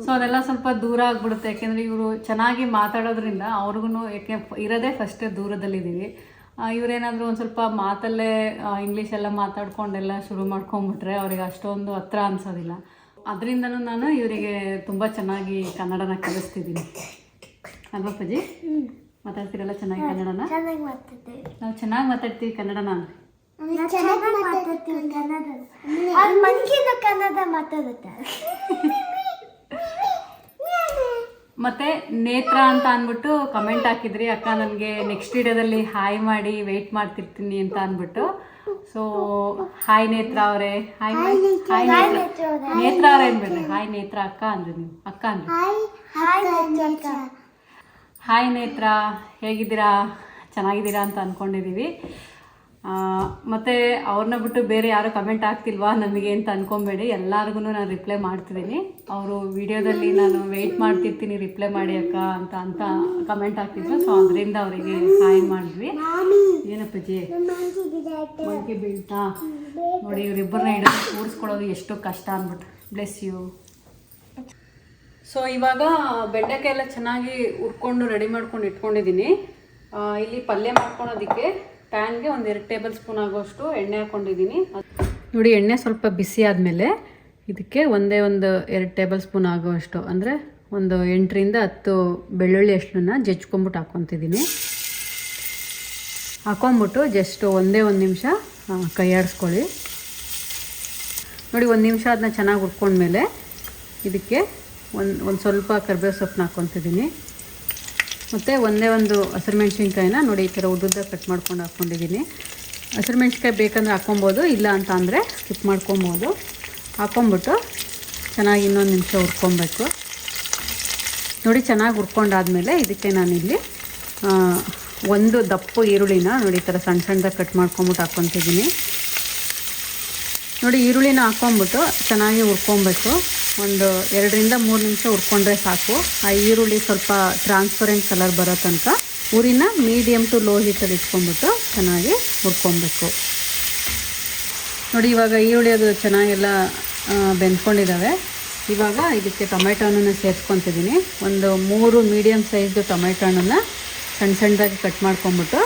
Speaker 1: ಸೊ ಅದೆಲ್ಲ ಸ್ವಲ್ಪ ದೂರ ಆಗ್ಬಿಡುತ್ತೆ. ಯಾಕೆಂದರೆ ಇವರು ಚೆನ್ನಾಗಿ ಮಾತಾಡೋದ್ರಿಂದ ಅವ್ರಿಗೂ ಯಾಕೆ, ಇರೋದೇ ಫಸ್ಟ್ ದೂರದಲ್ಲಿದ್ದೀವಿ. ಇವರೇನಾದರೂ ಒಂದು ಸ್ವಲ್ಪ ಮಾತಲ್ಲೇ ಇಂಗ್ಲೀಷೆಲ್ಲ ಮಾತಾಡ್ಕೊಂಡೆಲ್ಲ ಶುರು ಮಾಡ್ಕೊಂಬಿಟ್ರೆ ಅವ್ರಿಗೆ ಅಷ್ಟೊಂದು ಹತ್ರ ಅನ್ಸೋದಿಲ್ಲ. ಅದರಿಂದನೂ ನಾನು ಇವರಿಗೆ ತುಂಬ ಚೆನ್ನಾಗಿ ಕನ್ನಡನ ಕಲಿಸ್ತಿದ್ದೀನಿ. ಅಲ್ವಾ ಪೂಜಿ ಮಾತಾಡ್ತೀರಲ್ಲ ಚೆನ್ನಾಗಿ ಕನ್ನಡನ? ನಾವು ಚೆನ್ನಾಗಿ ಮಾತಾಡ್ತೀವಿ ಕನ್ನಡನ? ಮತ್ತೆ ನೇತ್ರ ಅಂತ ಅಂದ್ಬಿಟ್ಟು ಕಮೆಂಟ್ ಹಾಕಿದ್ರಿ. ಅಕ್ಕ ನನಗೆ ನೆಕ್ಸ್ಟ್ ವಿಡಿಯೋದಲ್ಲಿ ಹಾಯ್ ಮಾಡಿ ವೆಯ್ಟ್ ಮಾಡ್ತಿರ್ತೀನಿ ಅಂತ ಅಂದ್ಬಿಟ್ಟು ಸೊ ಹಾಯ್ ನೇತ್ರ ಅವರೇ. ಹಾಯ್ ಹಾಯ್ ನೇತ್ರ ನೇತ್ರ ಅವ್ರೆ. ಅನ್ಬೇಡ್ರಿ ಹಾಯ್ ನೇತ್ರ ಅಕ್ಕ ಅಂದ್ರಿ ನೀವು. ಅಕ್ಕ ಅಂದ್ರಿ.
Speaker 2: ಹಾಯ್
Speaker 1: ನೇತ್ರ ಹೇಗಿದ್ದೀರಾ? ಚೆನ್ನಾಗಿದ್ದೀರಾ ಅಂತ ಅಂದ್ಕೊಂಡಿದ್ದೀವಿ ಮತ್ತು ಅವ್ರನ್ನ ಬಿಟ್ಟು ಬೇರೆ ಯಾರು ಕಮೆಂಟ್ ಆಗ್ತಿಲ್ವಾ ನನಗೆ ಅಂತ ಅಂದ್ಕೊಬೇಡಿ ಎಲ್ಲರಿಗೂ ನಾನು ರಿಪ್ಲೈ ಮಾಡ್ತಿದ್ದೀನಿ. ಅವರು ವಿಡಿಯೋದಲ್ಲಿ ನಾನು ವೆಯ್ಟ್ ಮಾಡ್ತಿರ್ತೀನಿ ರಿಪ್ಲೈ ಮಾಡಿ ಅಕ್ಕ ಅಂತ ಅಂತ ಕಮೆಂಟ್ ಆಗ್ತಿದ್ರು ಸೊ ಅದರಿಂದ ಅವರಿಗೆ ಸಹಾಯ ಮಾಡಿದ್ವಿ. ಏನಪ್ಪಜ್ಜಿ ಮೊಳಕೆ ಬೀಳ್ತಾ? ನೋಡಿ ಇವರಿಬ್ಬರನ್ನ ಹಿಡಿದು ಕೂರಿಸ್ಕೊಳ್ಳೋದು ಎಷ್ಟು ಕಷ್ಟ ಅಂದ್ಬಿಟ್ಟು ಬ್ಲೆಸ್ ಯು ಸೊ ಇವಾಗ ಬೆಂಡೆಕಾಯಿ ಎಲ್ಲ ಚೆನ್ನಾಗಿ ಹುರ್ಕೊಂಡು ರೆಡಿ ಮಾಡ್ಕೊಂಡು ಇಟ್ಕೊಂಡಿದ್ದೀನಿ. ಇಲ್ಲಿ ಪಲ್ಯ ಮಾಡ್ಕೊಳೋದಕ್ಕೆ ಪ್ಯಾನ್ಗೆ ಒಂದು ಎರಡು ಟೇಬಲ್ ಸ್ಪೂನ್ ಆಗೋಷ್ಟು ಎಣ್ಣೆ ಹಾಕ್ಕೊಂಡಿದ್ದೀನಿ ನೋಡಿ, ಎಣ್ಣೆ ಸ್ವಲ್ಪ ಬಿಸಿ ಆದಮೇಲೆ ಇದಕ್ಕೆ ಒಂದೇ ಒಂದು ಎರಡು ಟೇಬಲ್ ಸ್ಪೂನ್ ಆಗೋಷ್ಟು, ಅಂದರೆ ಒಂದು ಎಂಟರಿಂದ ಹತ್ತು ಬೆಳ್ಳುಳ್ಳಿ ಅಷ್ಟನ್ನು ಜಜ್ಕೊಂಬಿಟ್ಟು ಹಾಕ್ಕೊತಿದ್ದೀನಿ. ಹಾಕೊಂಬಿಟ್ಟು ಜಸ್ಟ್ ಒಂದೇ ಒಂದು ನಿಮಿಷ ಕೈಯಾಡಿಸ್ಕೊಳ್ಳಿ. ನೋಡಿ, ಒಂದು ನಿಮಿಷ ಅದನ್ನ ಚೆನ್ನಾಗಿ ಹುರ್ಕೊಂಡ್ಮೇಲೆ ಇದಕ್ಕೆ ಒಂದು ಒಂದು ಸ್ವಲ್ಪ ಕರ್ಬೇವು ಸೊಪ್ಪನ್ನ ಹಾಕ್ಕೊತಿದ್ದೀನಿ. ಮತ್ತು ಒಂದೇ ಒಂದು ಹಸಿರು ಮೆಣಸಿನ್ಕಾಯಿನ ನೋಡಿ ಈ ಥರ ಉದ್ದುದ್ದ ಕಟ್ ಮಾಡ್ಕೊಂಡು ಹಾಕ್ಕೊಂಡಿದ್ದೀನಿ. ಹಸಿರು ಮೆಣಸಿನ್ಕಾಯಿ ಬೇಕಂದ್ರೆ ಹಾಕ್ಕೊಬೋದು, ಇಲ್ಲ ಅಂತ ಅಂದರೆ ಸ್ಕಿಪ್ ಮಾಡ್ಕೊಬೋದು. ಹಾಕ್ಕೊಂಬಿಟ್ಟು ಚೆನ್ನಾಗಿ ಇನ್ನೊಂದು ನಿಮಿಷ ಹುರ್ಕೊಬೇಕು. ನೋಡಿ ಚೆನ್ನಾಗಿ ಹುರ್ಕೊಂಡಾದಮೇಲೆ ಇದಕ್ಕೆ ನಾನಿಲ್ಲಿ ಒಂದು ದಪ್ಪು ಈರುಳ್ಳಿನ ನೋಡಿ ಈ ಥರ ಸಣ್ಣ ಸಣ್ಣದಾಗ ಕಟ್ ಮಾಡ್ಕೊಂಬಿಟ್ಟು ಹಾಕ್ಕೊತಿದ್ದೀನಿ. ನೋಡಿ ಈರುಳ್ಳಿನ ಹಾಕ್ಕೊಂಬಿಟ್ಟು ಚೆನ್ನಾಗಿ ಹುರ್ಕೊಬೇಕು. ಒಂದು ಎರಡರಿಂದ ಮೂರು ನಿಮಿಷ ಹುರ್ಕೊಂಡ್ರೆ ಸಾಕು. ಆ ಈರುಳ್ಳಿ ಸ್ವಲ್ಪ ಟ್ರಾನ್ಸ್ಪರೆಂಟ್ ಕಲರ್ ಬರೋ ತನಕ ಊರಿನ ಮೀಡಿಯಮ್ ಟು ಲೋ ಹೀಟಲ್ಲಿ ಇಟ್ಕೊಂಡ್ಬಿಟ್ಟು ಚೆನ್ನಾಗಿ ಹುರ್ಕೊಬೇಕು ನೋಡಿ, ಇವಾಗ ಈರುಳ್ಳಿ ಅದು ಚೆನ್ನಾಗೆಲ್ಲ ಬೆಂದ್ಕೊಂಡಿದ್ದಾವೆ ಇವಾಗ ಇದಕ್ಕೆ ಟೊಮೆಟೊ ಹಣ್ಣನ್ನು ಸೇರಿಸ್ಕೊತಿದ್ದೀನಿ. ಒಂದು ಮೂರು ಮೀಡಿಯಮ್ ಸೈಜ್ದು ಟೊಮೆಟೊ ಹಣ್ಣನ್ನು ಸಣ್ಣ ಸಣ್ಣದಾಗಿ ಕಟ್ ಮಾಡ್ಕೊಂಬಿಟ್ಟು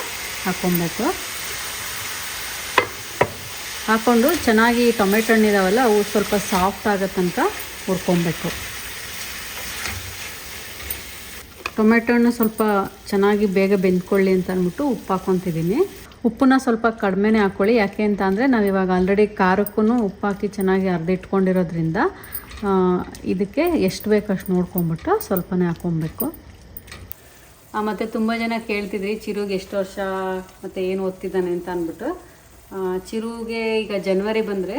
Speaker 1: ಹಾಕ್ಕೊಬೇಕು. ಹಾಕ್ಕೊಂಡು ಚೆನ್ನಾಗಿ ಟೊಮೆಟೊ ಹಣ್ಣಿದಾವಲ್ಲ, ಅವು ಸ್ವಲ್ಪ ಸಾಫ್ಟ್ ಆಗೋ ತನಕ ಹುರ್ಕೊಬೇಕು. ಟೊಮೆಟೊ ಹಣ್ಣು ಸ್ವಲ್ಪ ಚೆನ್ನಾಗಿ ಬೇಗ ಬೆಂದ್ಕೊಳ್ಳಿ ಅಂತ ಅಂದ್ಬಿಟ್ಟು ಉಪ್ಪು ಹಾಕ್ಕೊತಿದ್ದೀನಿ. ಉಪ್ಪನ್ನ ಸ್ವಲ್ಪ ಕಡಿಮೆನೇ ಹಾಕ್ಕೊಳ್ಳಿ ಯಾಕೆ ಅಂತ ಅಂದರೆ ನಾವಿವಾಗ ಆಲ್ರೆಡಿ ಖಾರಕ್ಕೂ ಉಪ್ಪು ಹಾಕಿ ಚೆನ್ನಾಗಿ ಅರ್ದಿಟ್ಕೊಂಡಿರೋದ್ರಿಂದ ಇದಕ್ಕೆ ಎಷ್ಟು ಬೇಕು ಅಷ್ಟು ನೋಡ್ಕೊಂಬಿಟ್ಟು ಸ್ವಲ್ಪನೇ ಹಾಕ್ಕೊಬೇಕು. ಮತ್ತು ತುಂಬ ಜನ ಕೇಳ್ತಿದ್ರಿ, ಚಿರುಗೆ ಎಷ್ಟು ವರ್ಷ, ಮತ್ತು ಏನು ಓದ್ತಿದ್ದಾನೆ ಅಂತ ಅಂದ್ಬಿಟ್ಟು. ಚಿರುಗೆ ಈಗ ಜನ್ವರಿ ಬಂದರೆ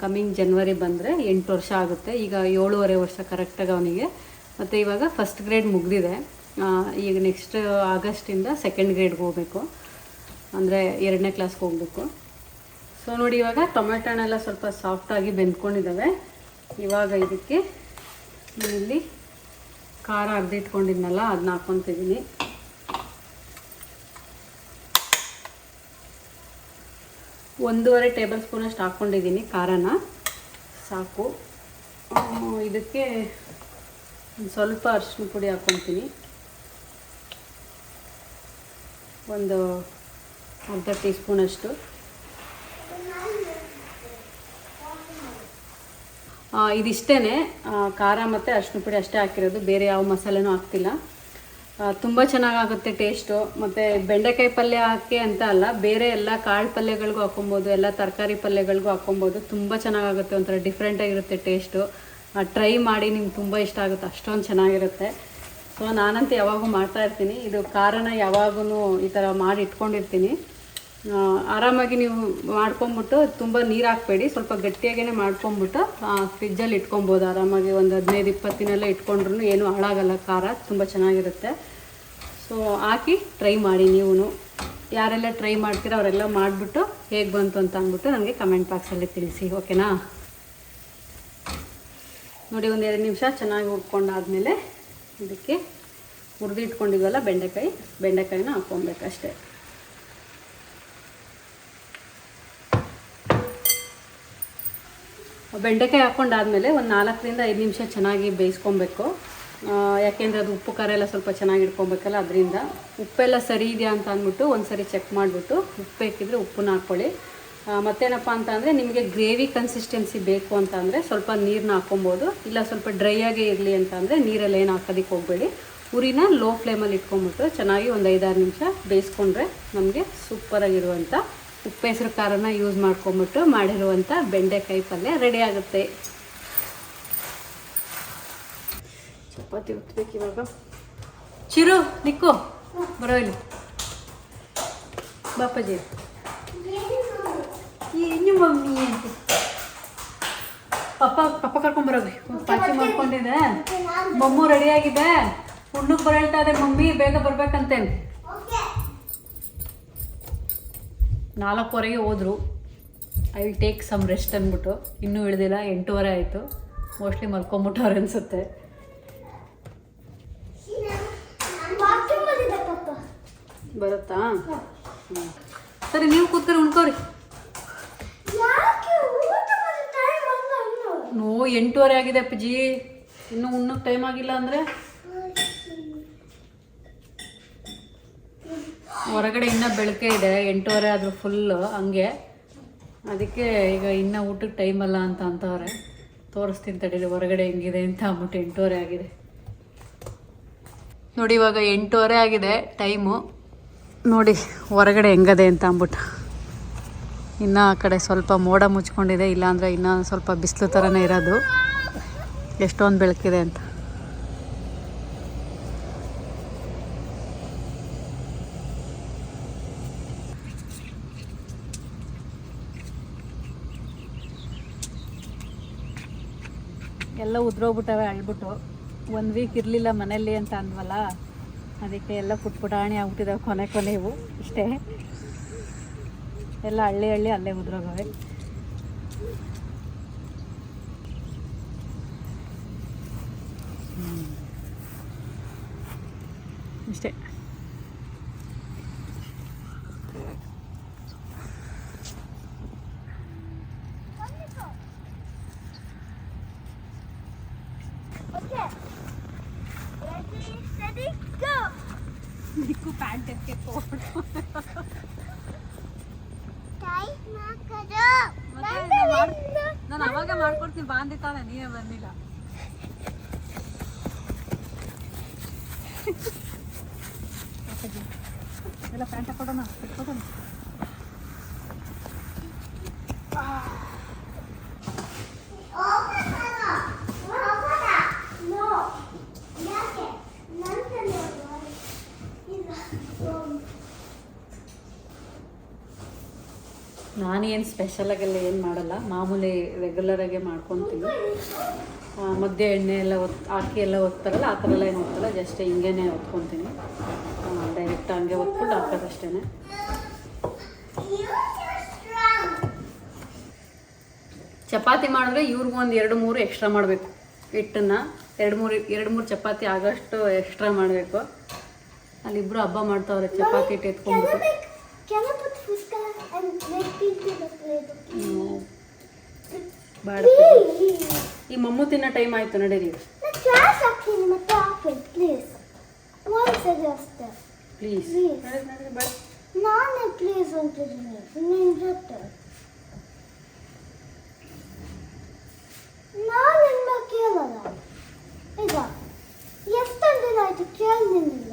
Speaker 1: ಕಮ್ಮಿಂಗ್ ಜನ್ವರಿ ಬಂದರೆ ಎಂಟು ವರ್ಷ ಆಗುತ್ತೆ. ಈಗ ಏಳೂವರೆ ವರ್ಷ ಕರೆಕ್ಟಾಗಿ ಅವನಿಗೆ. ಮತ್ತು ಇವಾಗ ಫಸ್ಟ್ ಗ್ರೇಡ್ ಮುಗಿದಿದೆ. ಈಗ ನೆಕ್ಸ್ಟ್ ಆಗಸ್ಟಿಂದ ಸೆಕೆಂಡ್ ಗ್ರೇಡ್ಗೆ ಹೋಗಬೇಕು. ಅಂದರೆ ಎರಡನೇ ಕ್ಲಾಸ್ಗೆ ಹೋಗಬೇಕು. ಸೊ ನೋಡಿ ಇವಾಗ ಟೊಮೆಟೊ ಹಣ್ಣೆಲ್ಲ ಸ್ವಲ್ಪ ಸಾಫ್ಟಾಗಿ ಬೆಂದ್ಕೊಂಡಿದ್ದಾವೆ ಇವಾಗ ಇದಕ್ಕೆ ಇಲ್ಲಿ ಖಾರ ಅರ್ದಿಟ್ಕೊಂಡಿದ್ನಲ್ಲ ಅದನ್ನ ಹಾಕ್ಕೊತಿದ್ದೀನಿ. ಒಂದೂವರೆ ಟೇಬಲ್ ಸ್ಪೂನಷ್ಟು ಹಾಕ್ಕೊಂಡಿದ್ದೀನಿ ಖಾರನ. ಸಾಕು. ಇದಕ್ಕೆ ಒಂದು ಸ್ವಲ್ಪ ಅರಿಶಿನ ಪುಡಿ ಹಾಕ್ಕೊತೀನಿ ಒಂದು ಅರ್ಧ ಟೀ ಸ್ಪೂನಷ್ಟು ಇದಿಷ್ಟೇ ಖಾರ ಮತ್ತು ಅರಿಶಿನ ಪುಡಿ ಅಷ್ಟೇ ಹಾಕಿರೋದು, ಬೇರೆ ಯಾವ ಮಸಾಲೆನೂ ಹಾಕ್ತಿಲ್ಲ. ತುಂಬ ಚೆನ್ನಾಗಾಗುತ್ತೆ ಟೇಸ್ಟು. ಮತ್ತು ಬೆಂಡೆಕಾಯಿ ಪಲ್ಯ ಹಾಕಿ ಅಂತ ಅಲ್ಲ, ಬೇರೆ ಎಲ್ಲ ಕಾಳು ಪಲ್ಯಗಳಿಗೂ ಹಾಕೊಬೋದು, ಎಲ್ಲ ತರಕಾರಿ ಪಲ್ಯಗಳಿಗೂ ಹಾಕೊಬೋದು. ತುಂಬ ಚೆನ್ನಾಗಾಗುತ್ತೆ ಒಂಥರ ಡಿಫ್ರೆಂಟಾಗಿರುತ್ತೆ ಟೇಸ್ಟು. ಟ್ರೈ ಮಾಡಿ ನಿಮ್ಗೆ ತುಂಬ ಇಷ್ಟ ಆಗುತ್ತೆ, ಅಷ್ಟೊಂದು ಚೆನ್ನಾಗಿರುತ್ತೆ. ಸೊ ನಾನಂತೂ ಯಾವಾಗೂ ಮಾಡ್ತಾಯಿರ್ತೀನಿ ಇದು ಖಾರನ ಯಾವಾಗೂ ಈ ಥರ ಮಾಡಿ ಇಟ್ಕೊಂಡಿರ್ತೀನಿ. ಆರಾಮಾಗಿ ನೀವು ಮಾಡ್ಕೊಂಬಿಟ್ಟು ತುಂಬ ನೀರು ಹಾಕ್ಬೇಡಿ, ಸ್ವಲ್ಪ ಗಟ್ಟಿಯಾಗೇ ಮಾಡ್ಕೊಂಬಿಟ್ಟು ಫ್ರಿಜ್ಜಲ್ಲಿ ಇಟ್ಕೊಬೋದು. ಆರಾಮಾಗಿ ಒಂದು ಹದಿನೈದು ಇಪ್ಪತ್ತು ದಿನ ಎಲ್ಲ ಇಟ್ಕೊಂಡ್ರು ಏನು ಹಾಳಾಗಲ್ಲ, ಖಾರ ತುಂಬ ಚೆನ್ನಾಗಿರುತ್ತೆ. ಸೊ ಹಾಕಿ ಟ್ರೈ ಮಾಡಿ ನೀವು ಯಾರೆಲ್ಲ ಟ್ರೈ ಮಾಡ್ತೀರೋ ಅವರೆಲ್ಲ ಮಾಡಿಬಿಟ್ಟು ಹೇಗೆ ಬಂತು ಅಂತ ಅಂದ್ಬಿಟ್ಟು ನನಗೆ ಕಮೆಂಟ್ ಬಾಕ್ಸಲ್ಲಿ ತಿಳಿಸಿ ಓಕೆನಾ ನೋಡಿ ಒಂದು ಎರಡು ನಿಮಿಷ, ಚೆನ್ನಾಗಿ ಹುರ್ಕೊಂಡಾದ್ಮೇಲೆ ಇದಕ್ಕೆ ಹುರಿದು ಇಟ್ಕೊಂಡಿದ್ವಲ್ಲ ಬೆಂಡೆಕಾಯಿ, ಬೆಂಡೆಕಾಯಿನ ಹಾಕ್ಕೊಬೇಕಷ್ಟೆ. ಬೆಂಡೆಕಾಯಿ ಹಾಕ್ಕೊಂಡಾದ್ಮೇಲೆ ಒಂದು ನಾಲ್ಕರಿಂದ ಐದು ನಿಮಿಷ ಚೆನ್ನಾಗಿ ಬೇಯಿಸ್ಕೊಬೇಕು. ಯಾಕೆಂದರೆ ಅದು ಉಪ್ಪು ಖಾರ ಎಲ್ಲ ಸ್ವಲ್ಪ ಚೆನ್ನಾಗಿ ಇಟ್ಕೊಬೇಕಲ್ಲ, ಅದರಿಂದ. ಉಪ್ಪೆಲ್ಲ ಸರಿ ಇದೆಯಾ ಅಂತ ಅಂದ್ಬಿಟ್ಟು ಒಂದು ಸರಿ ಚೆಕ್ ಮಾಡಿಬಿಟ್ಟು ಉಪ್ಪು ಬೇಕಿದ್ರೆ ಉಪ್ಪನ್ನ ಹಾಕ್ಕೊಳ್ಳಿ. ಮತ್ತೇನಪ್ಪ ಅಂತಂದರೆ ನಿಮಗೆ ಗ್ರೇವಿ ಕನ್ಸಿಸ್ಟೆನ್ಸಿ ಬೇಕು ಅಂತಂದರೆ ಸ್ವಲ್ಪ ನೀರನ್ನ ಹಾಕ್ಕೊಬೋದು. ಇಲ್ಲ ಸ್ವಲ್ಪ ಡ್ರೈ ಆಗೇ ಇರಲಿ ಅಂತಂದರೆ ನೀರೆಲ್ಲ ಏನು ಹಾಕೋದಕ್ಕೆ ಹೋಗಬೇಡಿ. ಉರಿನ ಲೋ ಫ್ಲೇಮಲ್ಲಿ ಇಟ್ಕೊಂಬಿಟ್ಟು ಚೆನ್ನಾಗಿ ಒಂದು ಐದಾರು ನಿಮಿಷ ಬೇಯಿಸ್ಕೊಂಡ್ರೆ ನಮಗೆ ಸೂಪರಾಗಿರುವಂಥ ಉಪ್ಪೆಸರು ಖಾರನ ಯೂಸ್ ಮಾಡ್ಕೊಂಬಿಟ್ಟು ಮಾಡಿರುವಂಥ ಬೆಂಡೆಕಾಯಿ ಪಲ್ಯ ರೆಡಿ ಆಗುತ್ತೆ. ಚಪಾತಿ ಉತ್ಬೇಕು ಇವಾಗ? ಚಿರು ನಿಕ್ಕು. ಬರೋ ಇಲ್ಲಿ. ಬಾಪಾಜಿ. ಏನು ಮಮ್ಮಿ ಅಂತ. ಪಪ್ಪ ಪಪ್ಪ ಕರ್ಕೊಂಬರೋಗಿ ಪಾಚಿ ಮಾಡ್ಕೊಂಡಿದ್ದೆ. ಮಮ್ಮು ರೆಡಿ ಆಗಿದೆ. ಹುಣ್ಣಕ್ಕೆ ಬರ ಹೇಳ್ತಾ ಇದೆ ಮಮ್ಮಿ ಬೇಗ ಬರ್ಬೇಕಂತೆ. ನಾಲ್ಕುವರೆಗೆ ಹೋದ್ರು. I will take some rest ಅಂದ್ಬಿಟ್ಟು. ಇನ್ನೂ ಇಳಿದಿಲ್ಲ ಎಂಟೂವರೆ ಆಯಿತು. ಮೋಸ್ಟ್ಲಿ ಮಲ್ಕೊಂಬಿಟ್ಟವ್ರೆ ಅನಿಸುತ್ತೆ
Speaker 2: ಬಾತ್ರೂಮ್ ಬಂದಿದೆ ಪಪ್ಪ
Speaker 1: ಬರುತ್ತಾ? ಹ್ಞೂ ಸರಿ ನೀವು ಕೂತ್ಕೊಂಡು ಉಣ್ಕೋರಿ ನೋ ಎಂಟೂವರೆ ಆಗಿದೆ ಅಪ್ಪಾಜಿ. ಇನ್ನೂ ಉಣ್ಣಕ್ಕೆ ಟೈಮ್ ಆಗಿಲ್ಲ ಅಂದರೆ? ಹೊರಗಡೆ ಇನ್ನೂ ಬೆಳಕೆ ಇದೆ ಎಂಟೂವರೆ ಆದರೂ ಫುಲ್ಲು ಹಂಗೆ. ಅದಕ್ಕೆ ಈಗ ಇನ್ನೂ ಊಟಕ್ಕೆ ಟೈಮ್ ಅಲ್ಲ ಅಂತ ಅಂತವ್ರೆ. ತೋರಿಸ್ತೀನಿ ತಡೀರಿ ಹೊರಗಡೆ ಹೆಂಗಿದೆ ಅಂತ ಅಂದ್ಬಿಟ್ಟು ಎಂಟೂವರೆ ಆಗಿದೆ. ನೋಡಿ ಇವಾಗ ಎಂಟೂವರೆ ಆಗಿದೆ ಟೈಮು ನೋಡಿ, ಹೊರಗಡೆ ಹೆಂಗದೆ ಅಂತ ಅಂದ್ಬಿಟ್ಟು. ಇನ್ನೂ ಆ ಕಡೆ ಸ್ವಲ್ಪ ಮೋಡ ಮುಚ್ಕೊಂಡಿದೆ, ಇಲ್ಲಾಂದರೆ ಇನ್ನೂ ಸ್ವಲ್ಪ ಬಿಸಿಲು ಥರನೇ ಇರೋದು. ಎಷ್ಟೊಂದು ಬೆಳಕಿದೆ ಅಂತ. ಎಲ್ಲ ಉದ್ರೋಗ್ಬಿಟ್ಟವೆ ಅಳ್ಬಿಟ್ಟು. ಒಂದು ವೀಕ್ ಇರಲಿಲ್ಲ ಮನೇಲಿ ಅಂತ ಅಂದ್ವಲ್ಲ. ಅದಕ್ಕೆ ಎಲ್ಲ ಪುಟ್ ಪುಟಾಣಿ ಆಗ್ಬಿಟ್ಟಿದ್ದಾವೆ ಕೊನೆ ಕೊನೆವು ಇಷ್ಟೇ. ಎಲ್ಲ ಹಳ್ಳಿ ಹಳ್ಳಿ ಅಲ್ಲೇ ಉದ್ರೋಗವೆ. ಇಷ್ಟೇ
Speaker 2: ಓಕೆ ರೆಡಿ ಸೆಡಿ ಗೋ
Speaker 1: ನಿಕ್ಕು ಪ್ಯಾಂಟ್ ಎತ್ಕೆ
Speaker 2: ಟೈಮ್ ಹಾಕದು
Speaker 1: ನಾನು ಅವಾಗ ಮಾಡ್ಕೊಡ್ತೀನಿ ಬಾಂದಿತ್ತಾನೆ ನೀವೇ ಬಂದಿಲ್ಲ ಎಲ್ಲ ಪ್ಯಾಂಟ್ ಹಾಕೊಡೋಣ ಇಟ್ಕೊಡೋಣ
Speaker 2: ನೋ ಯಾಕೆ ನಂತರ
Speaker 1: ನಾನೇನು ಸ್ಪೆಷಲಾಗೆಲ್ಲ ಏನು ಮಾಡಲ್ಲ. ಮಾಮೂಲಿ ರೆಗ್ಯುಲರಾಗೆ ಮಾಡ್ಕೊತೀನಿ. ಮಧ್ಯೆ ಎಣ್ಣೆ ಎಲ್ಲ ಒತ್ ಹಾಕಿ ಎಲ್ಲ ಒತ್ತಾರಲ್ಲ, ಆ ಥರ ಎಲ್ಲ ಏನು ಒತ್ತಲ್ಲ ಜಸ್ಟ್ ಹಿಂಗೇ ಒತ್ಕೊತೀನಿ. ಡೈರೆಕ್ಟ್ ಹಂಗೆ ಒತ್ಕೊಂಡು ಹಾಕೋದಷ್ಟೇ ಚಪಾತಿ ಮಾಡಿದ್ರೆ ಇವ್ರಿಗೂ ಒಂದು ಎರಡು ಮೂರು ಎಕ್ಸ್ಟ್ರಾ ಮಾಡಬೇಕು. ಹಿಟ್ಟನ್ನು ಎರಡು ಮೂರು ಎರಡು ಮೂರು ಚಪಾತಿ ಆಗೋಷ್ಟು ಎಕ್ಸ್ಟ್ರಾ ಮಾಡಬೇಕು. ಅಲ್ಲಿಬ್ಬರು ಹಬ್ಬ ಮಾಡ್ತಾವ್ರೆ, ಚಪಾತಿ ಹಿಟ್ಟು ಎತ್ಕೊಂಡ್ಬಿಟ್ಟು.
Speaker 2: Can I put Fuska and make pink in the plate?
Speaker 1: No. ಬೇಡ. ಈ ಮಮ್ಮು ತಿನ್ನೋ ಟೈಮ್ ಆಯ್ತು ನಡೀರಿ
Speaker 2: ಕ್ಲಾಸ್ ಹಾಕ್ತೀನಿ ಮತ್ತೆ ಹಾಕ್ಬೇಕು ಪ್ಲೀಸ್ ಸರಿ ಅಷ್ಟೇ
Speaker 1: ಪ್ಲೀಸ್.
Speaker 2: ನಾನೇ ಪ್ಲೀಸ್ ಅಂತಿದ್ದೀನಿ ನಿನ್ನ ಜೊತೆ ನಾನು ನಿಮ್ಮ ಕೇಳಲ್ಲ ಈಗ ಎಷ್ಟೊಂದು ದಿನ ಆಯ್ತು ಕೇಳಿ ನಿನ್ನಿಲ್ಲ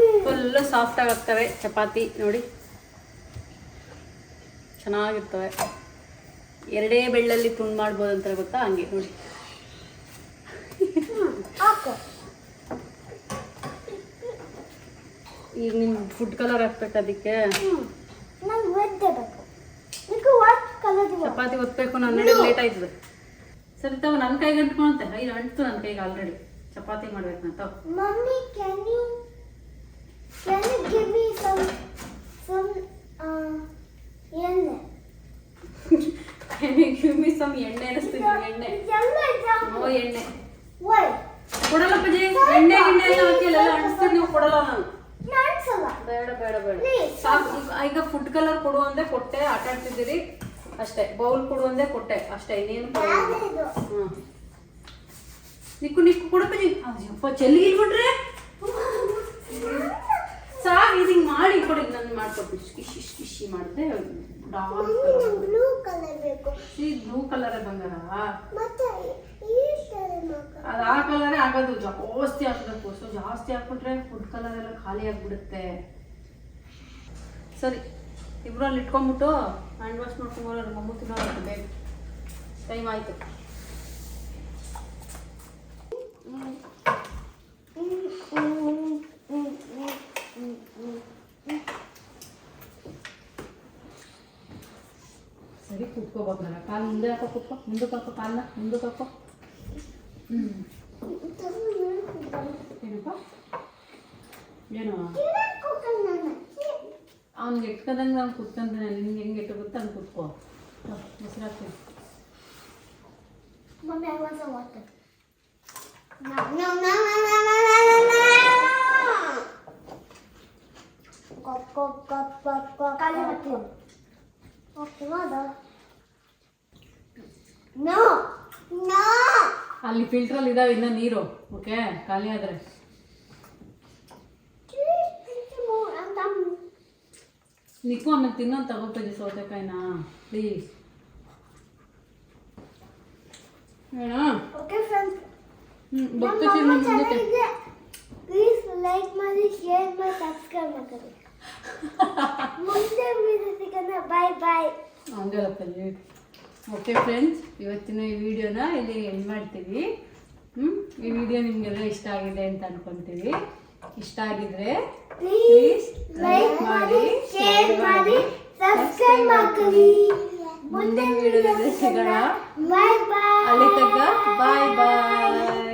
Speaker 1: ಫುಲ್ಲು ಸಾಫ್ಟಾಗಿ ಆಗ್ತವೆ ಚಪಾತಿ ನೋಡಿ. ಚೆನ್ನಾಗಿರ್ತವೆ. ಎರಡೇ ಬೆಳ್ಳಲ್ಲಿ ತುಂಡು ಮಾಡ್ಬೋದು ಅಂತ ಗೊತ್ತಾ? ಹಂಗೆ ನೋಡಿ. ಈಗ ನಿಮ್ಮ ಫುಡ್ ಕಲರ್ ಹಾಕ್ಬೇಕು ಅದಕ್ಕೆ. ಚಪಾತಿ ಒತ್ತಬೇಕು ನನ್ನ ಲೇಟ್ ಆಯ್ತದೆ. ಸರಿ ತಗೋ ನನ್ನ ಕೈಗೆ ಅಂಟ್ಕೊಳುತ್ತೆ ಐದು ಅಂಟ್ತು ನನ್ನ ಕೈಗೆ ಆಲ್ರೆಡಿ ಚಪಾತಿ ಮಾಡ್ಬೇಕು ನಾ ತಗೋ.
Speaker 2: Can you give me some some uh ಎಣ್ಣೆ?
Speaker 1: Can you ಸಮ್ ಎಣ್ಣೆ ಅನಿಸ್ತೀನಿ ಎಣ್ಣೆ?
Speaker 2: ಎಣ್ಣೆ
Speaker 1: ಓ ಎಣ್ಣೆ.
Speaker 2: ವೈ
Speaker 1: ಕೊಡಲ್ಲ ಪಜಿ ಎಣ್ಣೆ ಗಿಣ್ಣೆ ಎಲ್ಲ ಹಾಕಿಲ್ಲ ಅನಿಸ್ತೀನಿ ನೀವು ಕೊಡಲ್ಲ ನಾನು.
Speaker 2: ನಾನ್ಸಲ್ಲ
Speaker 1: ಬೇಡ ಬೇಡ ಬೇಡ.
Speaker 2: Please.
Speaker 1: ಸಾಕು ಈಗ- ಈಗ ಫುಡ್ ಕಲರ್ ಕೊಡು ಅಂದೆ ಕೊಟ್ಟೆ ಆಟ ಆಡ್ತಿದ್ದೀರಿ? ಅಷ್ಟೇ. ಬೌಲ್ ಕೊಡು ಅಂದೆ ಕೊಟ್ಟೆ. ಅಷ್ಟೇ ಇನ್ನೇನು ಕೊಡಲ್ಲ. ಹ್ಮ್. ನಿಕ್ಕು ನಿಕ್ಕು ಕೊಡಪ್ಪ ಅಯ್ಯಪ್ಪ ಚೆಲ್ಲಿಗೆ ಇಟ್ಬಿಟ್ರೆ ಸಾಕು ಇದು ಹಿಂಗೆ ಮಾಡಿ ಕೊಡಿ ನಾನು ಮಾಡ್ಕೊಟ್ಟು ಕಿಶಿ ಕಿಶ್ ಕಿಶಿ ಮಾಡಿದ್ರೆ
Speaker 2: ಬ್ಲೂ ಕಲರ್ ಬೇಕು.
Speaker 1: ಈ ಬ್ಲೂ ಕಲರೇ ಬಂಗಾರ?
Speaker 2: ಮತ್ತೆ
Speaker 1: ಅದು ಆ ಕಲರೇ ಆಗೋದು ಜಾಸ್ತಿ ಹಾಕ್ಬೇಕು ಸೊ ಜಾಸ್ತಿ ಹಾಕ್ಬಿಟ್ರೆ ಫುಡ್ ಕಲರ್ ಎಲ್ಲ ಖಾಲಿ ಆಗ್ಬಿಡುತ್ತೆ. ಸರಿ ಇಬ್ರಲ್ಲಿ ಇಟ್ಕೊಂಬಿಟ್ಟು ಹ್ಯಾಂಡ್ ವಾಶ್ ತಿನ್ನೋದು ಬೇಗ ಟೈಮ್ ಆಯಿತು. ಕುತ್ಕೋಬೇಕಲ್ಲ ಕಾಲು ಮುಂದೆ ಹಾಕೋ ಕುತ್ಕೋ ಮುಂದಕ್ಕೆ ಹಾಕೋ ಕಾಲನ್ನ ಮುಂದಕ್ಕೆ ಹಾಕೋ ಹ್ಞೂ ಏನಪ್ಪ ಏನು ಅವ್ನಿಗೆ ಎಟ್ಕದಂಗೆ ನಾನು ಕುತ್ಕೊಂತಾನೆ ನಿನ್ಗೆ ಹೆಂಗೆ ಎಟ್ಟಗುತ್ತೆ ಹಂಗೆ ಕುತ್ಕೋ ಮೊಸರು ಹಾಕ್ತೀನಿ
Speaker 2: Mommy, I want some water. No, no, no, no, no, no, no, no, no. Kop, kop, kop, kop, kop. Kali mati. Okay, water.
Speaker 1: ಅಲ್ಲಿ ಫಿಲ್ಟ್ರಲ್ಲಿ ಇದಾವೆ ಇನ್ನ ನೀರು. ಓಕೆ ಖಾಲಿ ಆದ್ರೆ. ನಿಕ್ಕು ಆಮೇಲೆ ತಿನ್ನೋದು ತಗೋತೀವಿ ಸೌತೆಕಾಯಿನ. ಪ್ಲೀಸ್ ಭಕ್ತ
Speaker 2: ಪ್ಲೀಸ್ ಲೈಕ್ ಮಾಡಿ ಶೇರ್ ಮಾಡಿ ಸಬ್ಸ್ಕ್ರೈಬ್ ಮಾಡ್ಕೋಬೇಕು ಮುಂದೆ ಬಾಯ್ ಬಾಯ್
Speaker 1: ಹಂಗಲ್ಲ ಓಕೆ ಫ್ರೆಂಡ್ಸ್ ಇವತ್ತಿನ ಈ ವಿಡಿಯೋನ ಇಲ್ಲಿ ಎಂಡ್ ಮಾಡ್ತೀವಿ. ಈ ವಿಡಿಯೋ ನಿಮಗೆಲ್ಲ ಇಷ್ಟ ಆಗಿದೆ ಅಂತ ಅನ್ಕೊಂತೀವಿ. ಇಷ್ಟ ಆಗಿದ್ರೆ
Speaker 2: ಪ್ಲೀಸ್ ಲೈಕ್ ಮಾಡಿ ಶೇರ್ ಮಾಡಿ ಸಬ್ಸ್ಕ್ರೈಬ್ ಮಾಡಿ
Speaker 1: ಮುಂದಿನ ವಿಡಿಯೋದಲ್ಲಿ ಸಿಗೋಣ.
Speaker 2: ಬಾಯ್ ಬಾಯ್
Speaker 1: ಅಲ್ಲಿ ತಗ ಬಾಯ್ ಬಾಯ್